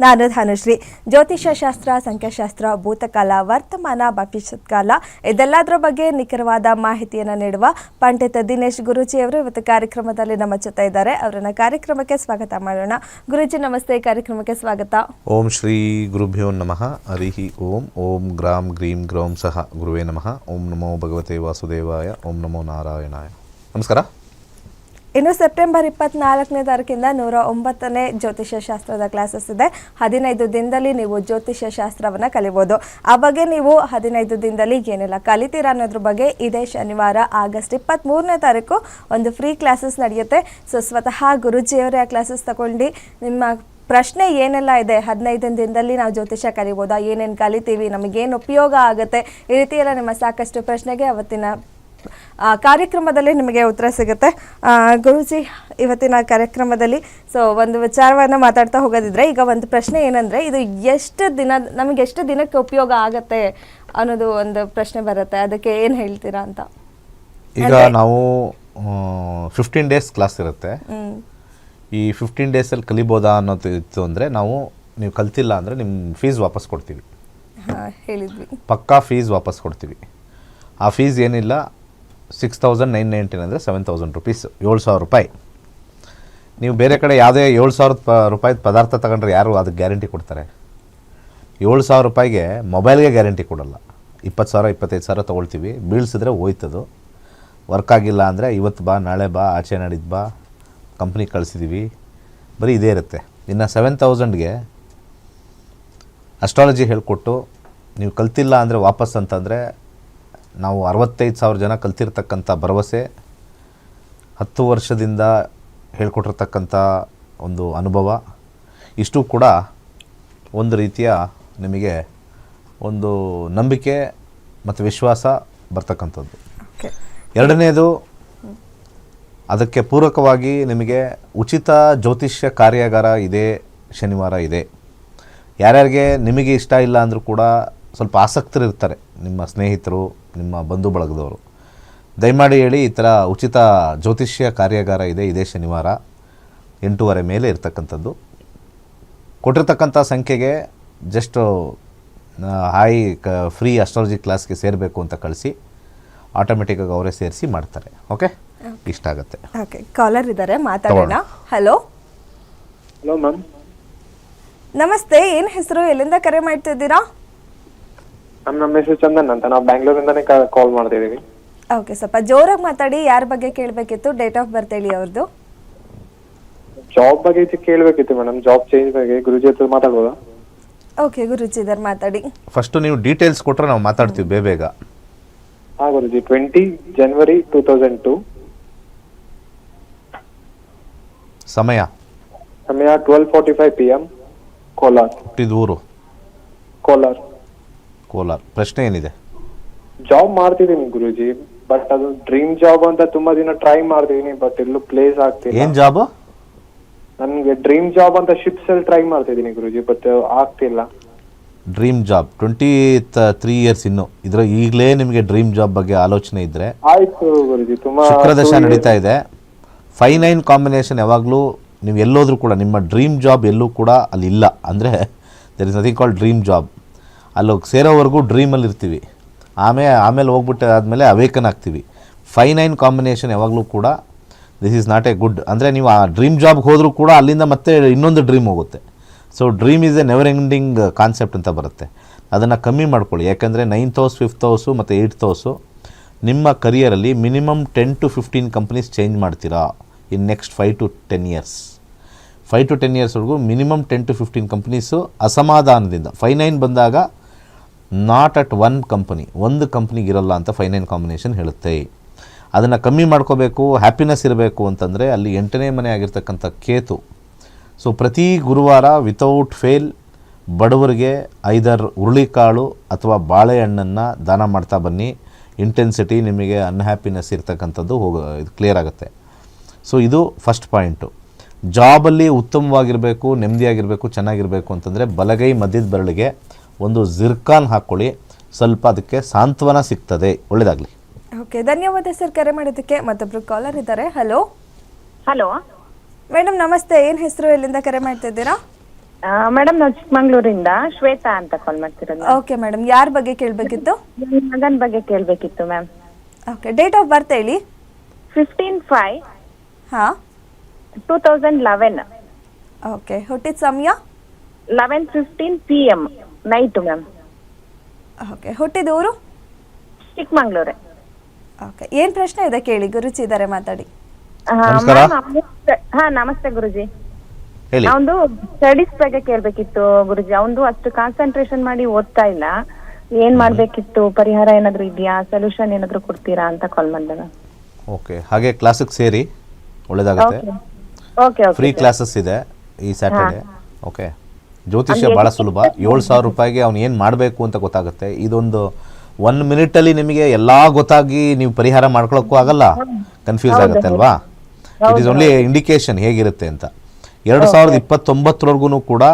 ನಾನು ಧನುಶ್ರೀ. ಜ್ಯೋತಿಷ್ಯ ಶಾಸ್ತ್ರ, ಸಂಖ್ಯಾಶಾಸ್ತ್ರ, ಭೂತಕಾಲ, ವರ್ತಮಾನ ಭವಿಷ್ಯತ್ ಕಾಲ ಇದೆಲ್ಲದರ ಬಗ್ಗೆ ನಿಖರವಾದ ಮಾಹಿತಿಯನ್ನು ನೀಡುವ ಪಂಡಿತ ದಿನೇಶ್ ಗುರುಜಿ ಅವರು ಇವತ್ತು ಕಾರ್ಯಕ್ರಮದಲ್ಲಿ ನಮ್ಮ ಜೊತೆ ಇದ್ದಾರೆ. ಅವರನ್ನ ಕಾರ್ಯಕ್ರಮಕ್ಕೆ ಸ್ವಾಗತ ಮಾಡೋಣ. ಗುರುಜಿ, ನಮಸ್ತೆ. ಕಾರ್ಯಕ್ರಮಕ್ಕೆ ಸ್ವಾಗತ. ಓಂ ಶ್ರೀ ಗುರುಭ್ಯೋ ನಮಃ. ಹರಿಹಿ ಓಂ. ಓಂ ಗ್ರಾಮ್ ಗ್ರೀಂ ಗ್ರೌಂ ಸಹ ಗುರುವೇ ನಮಃ. ಓಂ ನಮೋ ಭಗವತೆ ವಾಸುದೇವಾಯ. ಓಂ ನಮೋ ನಾರಾಯಣಾಯ. ನಮಸ್ಕಾರ. ಇನ್ನು ಸೆಪ್ಟೆಂಬರ್ ಇಪ್ಪತ್ನಾಲ್ಕನೇ ತಾರೀಕಿಂದ ನೂರ ಒಂಬತ್ತನೇ ಜ್ಯೋತಿಷ್ಯ ಶಾಸ್ತ್ರದ ಕ್ಲಾಸಸ್ ಇದೆ. ಹದಿನೈದು ದಿನದಲ್ಲಿ ನೀವು ಜ್ಯೋತಿಷ್ಯ ಶಾಸ್ತ್ರವನ್ನು ಕಲಿಬೋದು. ಆ ಬಗ್ಗೆ ನೀವು ಹದಿನೈದು ದಿನದಲ್ಲಿ ಏನೆಲ್ಲ ಕಲಿತೀರಾ ಅನ್ನೋದ್ರ ಬಗ್ಗೆ ಇದೇ ಶನಿವಾರ ಆಗಸ್ಟ್ ಇಪ್ಪತ್ತ್ಮೂರನೇ ತಾರೀಕು ಒಂದು ಫ್ರೀ ಕ್ಲಾಸಸ್ ನಡೆಯುತ್ತೆ. ಸೊ ಸ್ವತಃ ಗುರುಜಿಯವರೇ ಆ ಕ್ಲಾಸಸ್ ತಗೊಂಡು ನಿಮ್ಮ ಪ್ರಶ್ನೆ ಏನೆಲ್ಲ ಇದೆ? ಹದಿನೈದು ದಿನದಲ್ಲಿ ನಾವು ಜ್ಯೋತಿಷ್ಯ ಕಲಿಬೋದಾ? ಏನೇನು ಕಲಿತೀವಿ? ನಮಗೇನು ಉಪಯೋಗ ಆಗುತ್ತೆ? ಈ ರೀತಿ ನಿಮ್ಮ ಸಾಕಷ್ಟು ಪ್ರಶ್ನೆಗೆ ಅವತ್ತಿನ ಕಾರ್ಯಕ್ರಮದಲ್ಲಿ ನಿಮಗೆ ಉತ್ತರ ಸಿಗುತ್ತೆ. ಗುರುಜಿ ಇವತ್ತಿನ ಕಾರ್ಯಕ್ರಮದಲ್ಲಿ ಸೊ ಒಂದು ವಿಚಾರವನ್ನು ಮಾತಾಡ್ತಾ ಹೋಗೋದಿದ್ರೆ ಈಗ ಒಂದು ಪ್ರಶ್ನೆ ಏನಂದರೆ ಇದು ಎಷ್ಟು ದಿನ ನಮಗೆ ಎಷ್ಟು ದಿನಕ್ಕೆ ಉಪಯೋಗ ಆಗುತ್ತೆ ಅನ್ನೋದು ಒಂದು ಪ್ರಶ್ನೆ ಬರುತ್ತೆ. ಅದಕ್ಕೆ ಏನು ಹೇಳ್ತೀರಾ ಅಂತ? ಈಗ ನಾವು ಫಿಫ್ಟೀನ್ ಡೇಸ್ ಕ್ಲಾಸ್ ಇರುತ್ತೆ. ಈ ಫಿಫ್ಟೀನ್ ಡೇಸಲ್ಲಿ ಕಲಿಬೋದಾ ಅನ್ನೋದು ಇತ್ತು ಅಂದರೆ ನಾವು ನೀವು ಕಲ್ತಿಲ್ಲ ಅಂದರೆ ನಿಮ್ಮ ಫೀಸ್ ವಾಪಸ್ ಕೊಡ್ತೀವಿ. ಹೇಳಿದ್ವಿ. ಪಕ್ಕಾ ಫೀಸ್ ವಾಪಸ್ ಕೊಡ್ತೀವಿ. ಆ ಫೀಸ್ ಏನಿಲ್ಲ ಸಿಕ್ಸ್ ತೌಸಂಡ್ ನೈನ್ ನೈಂಟೀನ್ ಅಂದರೆ ಸೆವೆನ್ ತೌಸಂಡ್ ರುಪೀಸ್ ಏಳು ಸಾವಿರ ರೂಪಾಯಿ. ನೀವು ಬೇರೆ ಕಡೆ ಯಾವುದೇ ಏಳು ಸಾವಿರದ ಪ ಪದಾರ್ಥ ತಗೊಂಡ್ರೆ ಯಾರು ಅದಕ್ಕೆ ಗ್ಯಾರಂಟಿ ಕೊಡ್ತಾರೆ? ಏಳು ಸಾವಿರ ರೂಪಾಯಿಗೆ ಮೊಬೈಲ್ಗೆ ಗ್ಯಾರಂಟಿ ಕೊಡೋಲ್ಲ. ಇಪ್ಪತ್ತು ಸಾವಿರ, ಇಪ್ಪತ್ತೈದು ಸಾವಿರ ತೊಗೊಳ್ತೀವಿ. ಬೀಳ್ಸಿದ್ರೆ ಹೋಯ್ತದು. ವರ್ಕ್ ಆಗಿಲ್ಲ ಅಂದರೆ ಇವತ್ತು ಬಾ, ನಾಳೆ ಬಾ, ಆಚೆ ನಾಡಿದ್ದು ಬಾ ಕಂಪ್ನಿಗೆ ಕಳಿಸಿದ್ದೀವಿ ಬರೀ ಇದೇ ಇರುತ್ತೆ. ಇನ್ನು ಸೆವೆನ್ ತೌಸಂಡ್ಗೆ ಅಸ್ಟ್ರಾಲಜಿ ಹೇಳಿಕೊಟ್ಟು ನೀವು ಕಲ್ತಿಲ್ಲ ಅಂದರೆ ವಾಪಸ್ ಅಂತಂದರೆ ನಾವು ಅರವತ್ತೈದು ಸಾವಿರ ಜನ ಕಲ್ತಿರ್ತಕ್ಕಂಥ ಭರವಸೆ ಹತ್ತು ವರ್ಷದಿಂದ ಹೇಳ್ಕೊಟ್ಟಿರ್ತಕ್ಕಂಥ ಒಂದು ಅನುಭವ. ಇಷ್ಟು ಕೂಡ ಒಂದು ರೀತಿಯ ನಿಮಗೆ ಒಂದು ನಂಬಿಕೆ ಮತ್ತು ವಿಶ್ವಾಸ ಬರ್ತಕ್ಕಂಥದ್ದು. ಎರಡನೇದು ಅದಕ್ಕೆ ಪೂರಕವಾಗಿ ನಿಮಗೆ ಉಚಿತ ಜ್ಯೋತಿಷ್ಯ ಕಾರ್ಯಾಗಾರ ಇದೆ ಶನಿವಾರ ಇದೆ. ಯಾರ್ಯಾರಿಗೆ ನಿಮಗೆ ಇಷ್ಟ ಇಲ್ಲ ಅಂದರೂ ಕೂಡ ಸ್ವಲ್ಪ ಆಸಕ್ತರು ಇರ್ತಾರೆ ನಿಮ್ಮ ಸ್ನೇಹಿತರು ನಿಮ್ಮ ಬಂಧು ಬಳಗದವರು. ದಯಮಾಡಿ ಹೇಳಿ ಈ ಥರ ಉಚಿತ ಜ್ಯೋತಿಷ್ಯ ಕಾರ್ಯಾಗಾರ ಇದೆ ಇದೇ ಶನಿವಾರ ಎಂಟೂವರೆ ಮೇಲೆ ಇರ್ತಕ್ಕಂಥದ್ದು. ಕೊಟ್ಟಿರ್ತಕ್ಕಂಥ ಸಂಖ್ಯೆಗೆ ಜಸ್ಟ್ ಹಾಯ್ ಕ ಫ್ರೀ ಅಸ್ಟ್ರಾಲಜಿ ಕ್ಲಾಸ್ಗೆ ಸೇರಬೇಕು ಅಂತ ಕಳಿಸಿ ಆಟೋಮೆಟಿಕ್ಕಾಗಿ ಅವರೇ ಸೇರಿಸಿ ಮಾಡ್ತಾರೆ. ಓಕೆ ಇಷ್ಟ ಆಗುತ್ತೆ. ಓಕೆ ಕಾಲರ್ ಇದ್ದಾರೆ ಮಾತಾಡೋಣ. ಹಲೋ ಹಲೋ ಮ್ಯಾಮ್ ನಮಸ್ತೆ ಏನು ಹೆಸರು ಎಲ್ಲಿಂದ ಕರೆ ಮಾಡ್ತಿದ್ದೀರಾ ಮ್ಯಾಮ್ ನಮ್ಮ ಹೆಸರು ಚಂದನ್ ಅಂತ. ನಾವು ಬ್ಯಾಂಗ್ಳೂರಿಂದಾನೇ ಕಾಲ್ ಮಾಡ್ತಿದ್ದೀವಿ ಓಕೆ ಸ್ವಲ್ಪ ಜೋರಾಗಿ ಮಾತಾಡಿ ಯಾರ ಬಗ್ಗೆ ಕೇಳಬೇಕಿತ್ತು? ಡೇಟ್ ಆಫ್ ಬರ್ತ್ ಹೇಳಿ ಅವ್ರದ್ದು ಜಾಬ್ ಬಗ್ಗೆ ಇದು ಕೇಳಬೇಕಿತ್ತು ಮೇಡಮ್. ಜಾಬ್ ಚೇಂಜ್ ಬಗ್ಗೆ. ಗುರುಜಿ ಹತ್ರ ಮಾತಾಡ್ಬೋದಾ? ಓಕೆ ಗುರುಜಿ ಇದ್ದಾರೆ ಮಾತಾಡಿ. ಫಸ್ಟ್ ನೀವು ಡೀಟೇಲ್ಸ್ ಕೊಟ್ಟರೆ ನಾವು ಮಾತಾಡ್ತೀವಿ ಬೇಗ ಬೇಗ. ಹಾ Guruji. Twenty January two thousand two ಸಮಯ? ಸಮಯ twelve forty five P M Kolar. ಹುಟ್ಟಿದ ಊರು? ಕೋಲಾರ್. ಕೋಲಾರ ಪ್ರಶ್ನೆ ಏನಿದೆ? ಜಾಬ್ ಮಾಡ್ತಿದ್ದೀನಿ ಗುರುಜಿ ಬಟ್ ಅದು ಡ್ರೀಮ್ ಜಾಬ್ ಅಂತ ತುಂಬಾ ದಿನ ಟ್ರೈ ಮಾಡ್ತೀನಿ ಬಟ್ ಎಲ್ಲೂ ಪ್ಲೇಸ್ ಆಗ್ತಿಲ್ಲ. ಏನ್ ಜಾಬ್ ನನ್ಗೆ ಡ್ರೀಮ್ ಜಾಬ್ ಅಂತ ಶಿಪ್ಸ್ ಅಲ್ಲಿ ಟ್ರೈ ಮಾಡ್ತಿದ್ದೀನಿ ಗುರುಜಿ ಬಟ್ ಆಗ್ತಿಲ್ಲ. Dream job twenty three years ಇನ್ನು. ಇದ್ರ ಈಗಲೇ ನಿಮಗೆ ಡ್ರೀಮ್ ಜಾಬ್ ಬಗ್ಗೆ ಆಲೋಚನೆ ಇದ್ರೆ ಆಯ್ತು ಗುರುಜಿ ತುಂಬಾ ಶುಕ್ರದಶ ನಡೀತಾ ಇದೆ. ಫೈ ನೈನ್ ಕಾಂಬಿನೇಷನ್ ಯಾವಾಗಲೂ ನೀವು ಎಲ್ಲೋದ್ರೂ ಕೂಡ ನಿಮ್ಮ ಡ್ರೀಮ್ ಜಾಬ್ ಎಲ್ಲೂ ಕೂಡ ಅಲ್ಲಿ ಇಲ್ಲ. ಅಂದರೆ there is nothing call dream job ಅಲ್ಲಿ ಸೇರೋವರೆಗೂ ಡ್ರೀಮಲ್ಲಿ ಇರ್ತೀವಿ. ಆಮೇಲೆ ಆಮೇಲೆ ಹೋಗ್ಬಿಟ್ಟೆ ಆದಮೇಲೆ ಅವೇಕನ್ ಆಗ್ತೀವಿ. ಫೈ ನೈನ್ ಕಾಂಬಿನೇಷನ್ ಯಾವಾಗಲೂ ಕೂಡ this is not a good ಅಂದರೆ ನೀವು ಆ ಡ್ರೀಮ್ ಜಾಬ್ಗೆ ಹೋದರೂ ಕೂಡ ಅಲ್ಲಿಂದ ಮತ್ತೆ ಇನ್ನೊಂದು ಡ್ರೀಮ್ ಹೋಗುತ್ತೆ. So dream is a never ending concept ಅಂತ ಬರುತ್ತೆ. ಅದನ್ನು ಕಮ್ಮಿ ಮಾಡ್ಕೊಳ್ಳಿ. ಯಾಕೆಂದರೆ ನೈನ್ತ್ ಹೌಸ್ ಫಿಫ್ತ್ ಹೌಸು ಮತ್ತು ಏಯ್ಟ್ ಹೌಸು ನಿಮ್ಮ ಕರಿಯರಲ್ಲಿ minimum ten to fifteen companies change ಮಾಡ್ತೀರಾ in next five to ten years five to ten ಇಯರ್ಸ್ವರೆಗೂ minimum ten to fifteen companies ಅಸಮಾಧಾನದಿಂದ ಫೈ ನೈನ್ ಬಂದಾಗ ನಾಟ್ ಅಟ್ ಒನ್ ಕಂಪನಿ ಒಂದು ಕಂಪ್ನಿಗೆ ಇರೋಲ್ಲ ಅಂತ ಫೈನಾನ್ combination ಹೇಳುತ್ತೆ. ಅದನ್ನು ಕಮ್ಮಿ ಮಾಡ್ಕೋಬೇಕು ಹ್ಯಾಪಿನೆಸ್ ಇರಬೇಕು ಅಂತಂದರೆ ಅಲ್ಲಿ ಎಂಟನೇ ಮನೆ ಆಗಿರ್ತಕ್ಕಂಥ ಕೇತು. ಸೊ ಪ್ರತಿ ಗುರುವಾರ ವಿತೌಟ್ ಫೇಲ್ ಬಡವರಿಗೆ ಐದರ್ ಹುರುಳಿಕಾಳು ಅಥವಾ ಬಾಳೆಹಣ್ಣನ್ನು ದಾನ ಮಾಡ್ತಾ ಬನ್ನಿ. ಇಂಟೆನ್ಸಿಟಿ ನಿಮಗೆ ಅನ್ಹ್ಯಾಪಿನೆಸ್ ಇರ್ತಕ್ಕಂಥದ್ದು ಹೋಗ, ಇದು ಕ್ಲಿಯರ್ ಆಗುತ್ತೆ. ಸೊ ಇದು ಫಸ್ಟ್ ಪಾಯಿಂಟು ಜಾಬಲ್ಲಿ ಉತ್ತಮವಾಗಿರಬೇಕು, ನೆಮ್ಮದಿಯಾಗಿರಬೇಕು, ಚೆನ್ನಾಗಿರಬೇಕು ಅಂತಂದರೆ ಬಲಗೈ ಮಧ್ಯದ ಬೆರಳಿಗೆ ಒಂದು ಜಿರ್ಕಾನ್ ಹಾಕ್ಕೊಳ್ಳಿ. ಸ್ವಲ್ಪ ಅದಕ್ಕೆ ಸಾಂತ್ವನ ಸಿಗ್ತದೆ. ಒಳ್ಳೆಯದಾಗಲಿ ಓಕೆ ಧನ್ಯವಾದ ಸರ್ ಕರೆ ಮಾಡಿದ್ದಕ್ಕೆ. ಮತ್ತೊಬ್ರು ಕಾಲರ್ ಇದ್ದಾರೆ. ಹಲೋ. ಹಲೋ. ಮೇಡಮ್ ನಮಸ್ತೆ. ಏನ್ ಹೆಸರು ಎಲ್ಲಿಂದ ಕರೆ ಮಾಡ್ತಾ ಇದ್ದೀರಾ? ಮೇಡಮ್ ನಾವು ಚಿಕ್ಕಮಂಗ್ಳೂರಿಂದ ಶ್ವೇತಾ ಅಂತ ಕಾಲ್ ಮಾಡ್ತಿರೋದು ಓಕೆ ಮೇಡಮ್ ಯಾರ ಬಗ್ಗೆ ಕೇಳಬೇಕಿತ್ತು? ಮಗನ್ ಮಗನ ಬಗ್ಗೆ ಕೇಳಬೇಕಿತ್ತು ma'am. Okay date of birth ಹೇಳಿ. Fifteen five. ಹಾ. Two thousand eleven. ಓಕೆ ಹುಟ್ಟಿದ ಸಮಯ? Eleven fifteen P M. Night ma'am. Okay ಹುಟ್ಟಿದ ಊರು? ಚಿಕ್ಕಮಂಗ್ಳೂರೇ. ಓಕೆ ಏನು ಪ್ರಶ್ನೆ ಇದೆ ಕೇಳಿ ಗುರುಜಿ ಇದ್ದಾರೆ ಮಾತಾಡಿ. ನಮಸ್ಕಾರ. ಹಾ ನಮಸ್ತೆ ಗುರುಜಿ. ಹೇಳಿ. ಅವನು ಸ್ಟಡೀಸ್ ಬಗ್ಗೆ ಕೇಳ್ಬೇಕಿತ್ತು ಗುರುಜಿ. ಅವನು ಅಷ್ಟು ಕಾನ್ಸಂಟ್ರೇಷನ್ ಮಾಡಿ ಓದ್ತಾ ಇಲ್ಲ. ಏನ್ ಮಾಡ್ಬೇಕಿತ್ತು? ಪರಿಹಾರ ಏನಾದ್ರು ಇದೆಯಾ? ಸೊಲ್ಯೂಷನ್ ಏನಾದ್ರು ಕೊಡ್ತೀರಾ ಅಂತ ಕಾಲ್ ಮಾಡಿದೆ ಮ್ಯಾಮ್. ಓಕೆ ಹಾಗೆ ಕ್ಲಾಸಿಗೆ ಸೇರಿ ಒಳ್ಳೇದಾಗುತ್ತೆ. ಓಕೆ ಓಕೆ ಫ್ರೀ ಕ್ಲಾಸಸ್ ಇದೆ ಈ ಸ್ಯಾಟರ್ಡೇ ಓಕೆ ಜ್ಯೋತಿಷ್ಯ ಭಾಳ ಸುಲಭ. ಏಳು ಸಾವಿರ ರೂಪಾಯಿಗೆ ಅವ್ನು ಏನು ಮಾಡಬೇಕು ಅಂತ ಗೊತ್ತಾಗುತ್ತೆ. ಇದೊಂದು ಒನ್ ಮಿನಿಟಲ್ಲಿ ನಿಮಗೆ ಎಲ್ಲ ಗೊತ್ತಾಗಿ ನೀವು ಪರಿಹಾರ ಮಾಡ್ಕೊಳ್ಳೋಕ್ಕೂ ಆಗಲ್ಲ. ಕನ್ಫ್ಯೂಸ್ ಆಗುತ್ತೆ ಅಲ್ವಾ? ಇಟ್ ಈಸ್ ಓನ್ಲಿ ಇಂಡಿಕೇಶನ್ ಹೇಗಿರುತ್ತೆ ಅಂತ. ಎರಡು ಸಾವಿರದ ಇಪ್ಪತ್ತೊಂಬತ್ತರವರೆಗೂ ಕೂಡ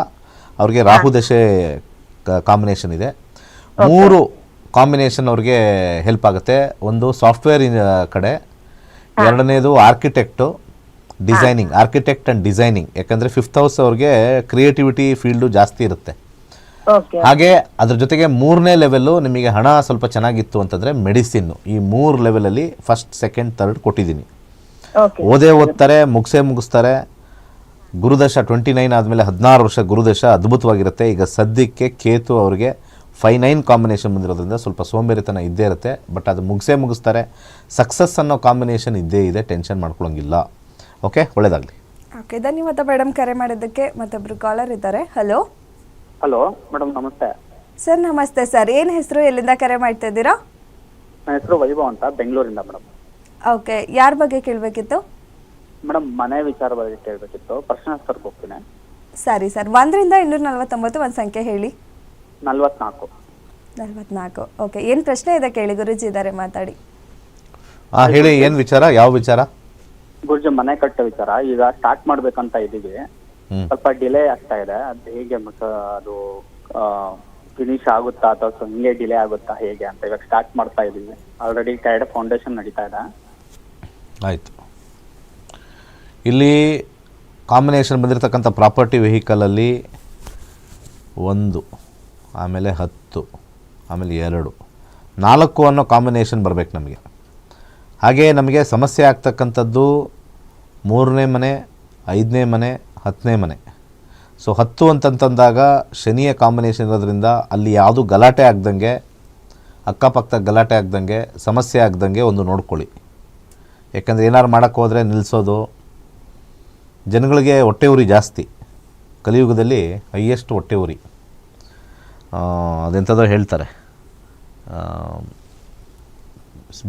ಅವ್ರಿಗೆ ರಾಹು ದಶೆ ಕಾಂಬಿನೇಷನ್ ಇದೆ. ಮೂರು ಕಾಂಬಿನೇಷನ್ ಅವ್ರಿಗೆ ಹೆಲ್ಪ್ ಆಗುತ್ತೆ. ಒಂದು ಸಾಫ್ಟ್ವೇರ್ ಕಡೆ. ಎರಡನೇದು architect designing architect and designing ಯಾಕಂದ್ರೆ ಫಿಫ್ತ್ ಹೌಸ್ ಅವ್ರಿಗೆ ಕ್ರಿಯೇಟಿವಿಟಿ ಫೀಲ್ಡು ಜಾಸ್ತಿ ಇರುತ್ತೆ. ಹಾಗೆ ಅದ್ರ ಜೊತೆಗೆ ಮೂರನೇ ಲೆವೆಲ್ಲು ನಿಮಗೆ ಹಣ ಸ್ವಲ್ಪ ಚೆನ್ನಾಗಿತ್ತು ಅಂತಂದರೆ ಮೆಡಿಸಿನ್ ಈ ಮೂರು ಲೆವೆಲಲ್ಲಿ ಫಸ್ಟ್ ಸೆಕೆಂಡ್ ಥರ್ಡ್ ಕೊಟ್ಟಿದ್ದೀನಿ. ಓದೇ ಓದ್ತಾರೆ ಮುಗಿಸೇ ಮುಗಿಸ್ತಾರೆ. ಗುರುದಶ ಟ್ವೆಂಟಿ ನೈನ್ ಆದಮೇಲೆ ಹದಿನಾರು ವರ್ಷ ಗುರುದಶ ಅದ್ಭುತವಾಗಿರುತ್ತೆ. ಈಗ ಸದ್ಯಕ್ಕೆ ಕೇತು ಅವರಿಗೆ ಫೈ ನೈನ್ ಕಾಂಬಿನೇಷನ್ ಬಂದಿರೋದ್ರಿಂದ ಸ್ವಲ್ಪ ಸೋಂಬೇರಿತನ ಇದ್ದೇ ಇರುತ್ತೆ. ಬಟ್ ಅದು ಮುಗಿಸೇ ಮುಗಿಸ್ತಾರೆ. ಸಕ್ಸಸ್ ಅನ್ನೋ ಕಾಂಬಿನೇಷನ್ ಇದ್ದೇ ಇದೆ. ಟೆನ್ಷನ್ ಮಾಡ್ಕೊಳಂಗಿಲ್ಲ ಓಕೆ ಒಳ್ಳೇದಾಗಲಿ. ಓಕೆ ಧನ್ಯವಾದ ಮೇಡಮ್ ಕರೆ ಮಾಡಿದ್ದಕ್ಕೆ ಮತ್ತೊಬ್ಬರು ಕಾಲರ್ ಇದ್ದಾರೆ. ಹಲೋ ಹಲೋ ಮೇಡಮ್ ನಮಸ್ತೆ. ಸರ್ ನಮಸ್ತೆ ಸರ್ ಏನು ಹೆಸರು ಎಲ್ಲಿಂದ ಕರೆ ಮಾಡ್ತಾ ಇದ್ದೀರಾ? ನನ್ನ ಹೆಸರು ವೈಭವ್ ಅಂತ ಬೆಂಗಳೂರಿಂದ ಮೇಡಮ್ ಓಕೆ ಯಾರ ಬಗ್ಗೆ ಕೇಳಬೇಕಿತ್ತು? ಮೇಡಮ್ ಮನೆ ವಿಚಾರ ಬಗ್ಗೆ ಕೇಳಬೇಕಿತ್ತು. ಪ್ರಶ್ನಾಸ್ತರ್ಗೆ ಹೋಗ್ತೀನಿ. ಸರಿ ಸರ್ ಒಂದರಿಂದ ಇನ್ನೂರ ನಲ್ವತ್ತೊಂಬತ್ತು ಒಂದು ಸಂಖ್ಯೆ ಹೇಳಿ. ನಲ್ವತ್ನಾಲ್ಕು. ನಲ್ವತ್ನಾಲ್ಕು. ಓಕೆ ಏನು ಪ್ರಶ್ನೆ ಇದೆ ಕೇಳಿ ಗುರುಜಿ ಇದ್ದಾರೆ ಮಾತಾಡಿ. ಹಾಂ ಹೇಳಿ ಏನು ವಿಚಾರ ಯಾವ ವಿಚಾರ? ಗುರುಜಿ ಮನೆ ಕಟ್ಟೋ ವಿಚಾರ ಈಗ ಸ್ಟಾರ್ಟ್ ಮಾಡ್ಬೇಕಂತ ಇದೀವಿ. ಸ್ವಲ್ಪ ಡಿಲೇ ಆಗ್ತಾ ಇದೆ. ಅದು ಹೇಗೆ ಮತ್ತೆ ಅದು ಫಿನಿಶ್ ಆಗುತ್ತಾ ಅಥವಾ ಸೊ ಹಿಂಗೆ ಡಿಲೇ ಆಗುತ್ತಾ ಹೇಗೆ ಅಂತ ಇವಾಗ ಸ್ಟಾರ್ಟ್ ಮಾಡ್ತಾ ಇದೀವಿ. ಆಲ್ರೆಡಿ ಟೈಡ್ ಫೌಂಡೇಶನ್ ನಡೀತಾ ಇದೆ. ಆಯಿತು. ಇಲ್ಲಿ ಕಾಂಬಿನೇಷನ್ ಬಂದಿರತಕ್ಕಂಥ ಪ್ರಾಪರ್ಟಿ ವೆಹಿಕಲಲ್ಲಿ ಒಂದು ಆಮೇಲೆ ಹತ್ತು ಆಮೇಲೆ ಎರಡು. ನಾಲ್ಕು ಅನ್ನೋ ಕಾಂಬಿನೇಷನ್ ಬರಬೇಕು ನಮಗೆ. ಹಾಗೆ ನಮಗೆ ಸಮಸ್ಯೆ ಆಗ್ತಕ್ಕಂಥದ್ದು ಮೂರನೇ ಮನೆ, ಐದನೇ ಮನೆ, ಹತ್ತನೇ ಮನೆ. ಸೊ ಹತ್ತು ಅಂತಂತಂದಾಗ ಶನಿಯ ಕಾಂಬಿನೇಷನ್ ಇರೋದ್ರಿಂದ ಅಲ್ಲಿ ಯಾವುದು ಗಲಾಟೆ ಆಗ್ದಂಗೆ ಅಕ್ಕಪಕ್ಕ ಗಲಾಟೆ ಆಗ್ದಂಗೆ, ಸಮಸ್ಯೆ ಆಗ್ದಂಗೆ ಒಂದು ನೋಡ್ಕೊಳ್ಳಿ. ಯಾಕಂದರೆ ಏನಾರು ಮಾಡೋಕ್ಕೆ ಹೋದರೆ ನಿಲ್ಲಿಸೋದು ಜನಗಳಿಗೆ ಹೊಟ್ಟೆ ಉರಿ ಜಾಸ್ತಿ. ಕಲಿಯುಗದಲ್ಲಿ ಹೈಯೆಸ್ಟ್ ಹೊಟ್ಟೆ ಉರಿ. ಅದೆಂಥದ್ದೋ ಅದೆಂಥದೋ ಹೇಳ್ತಾರೆ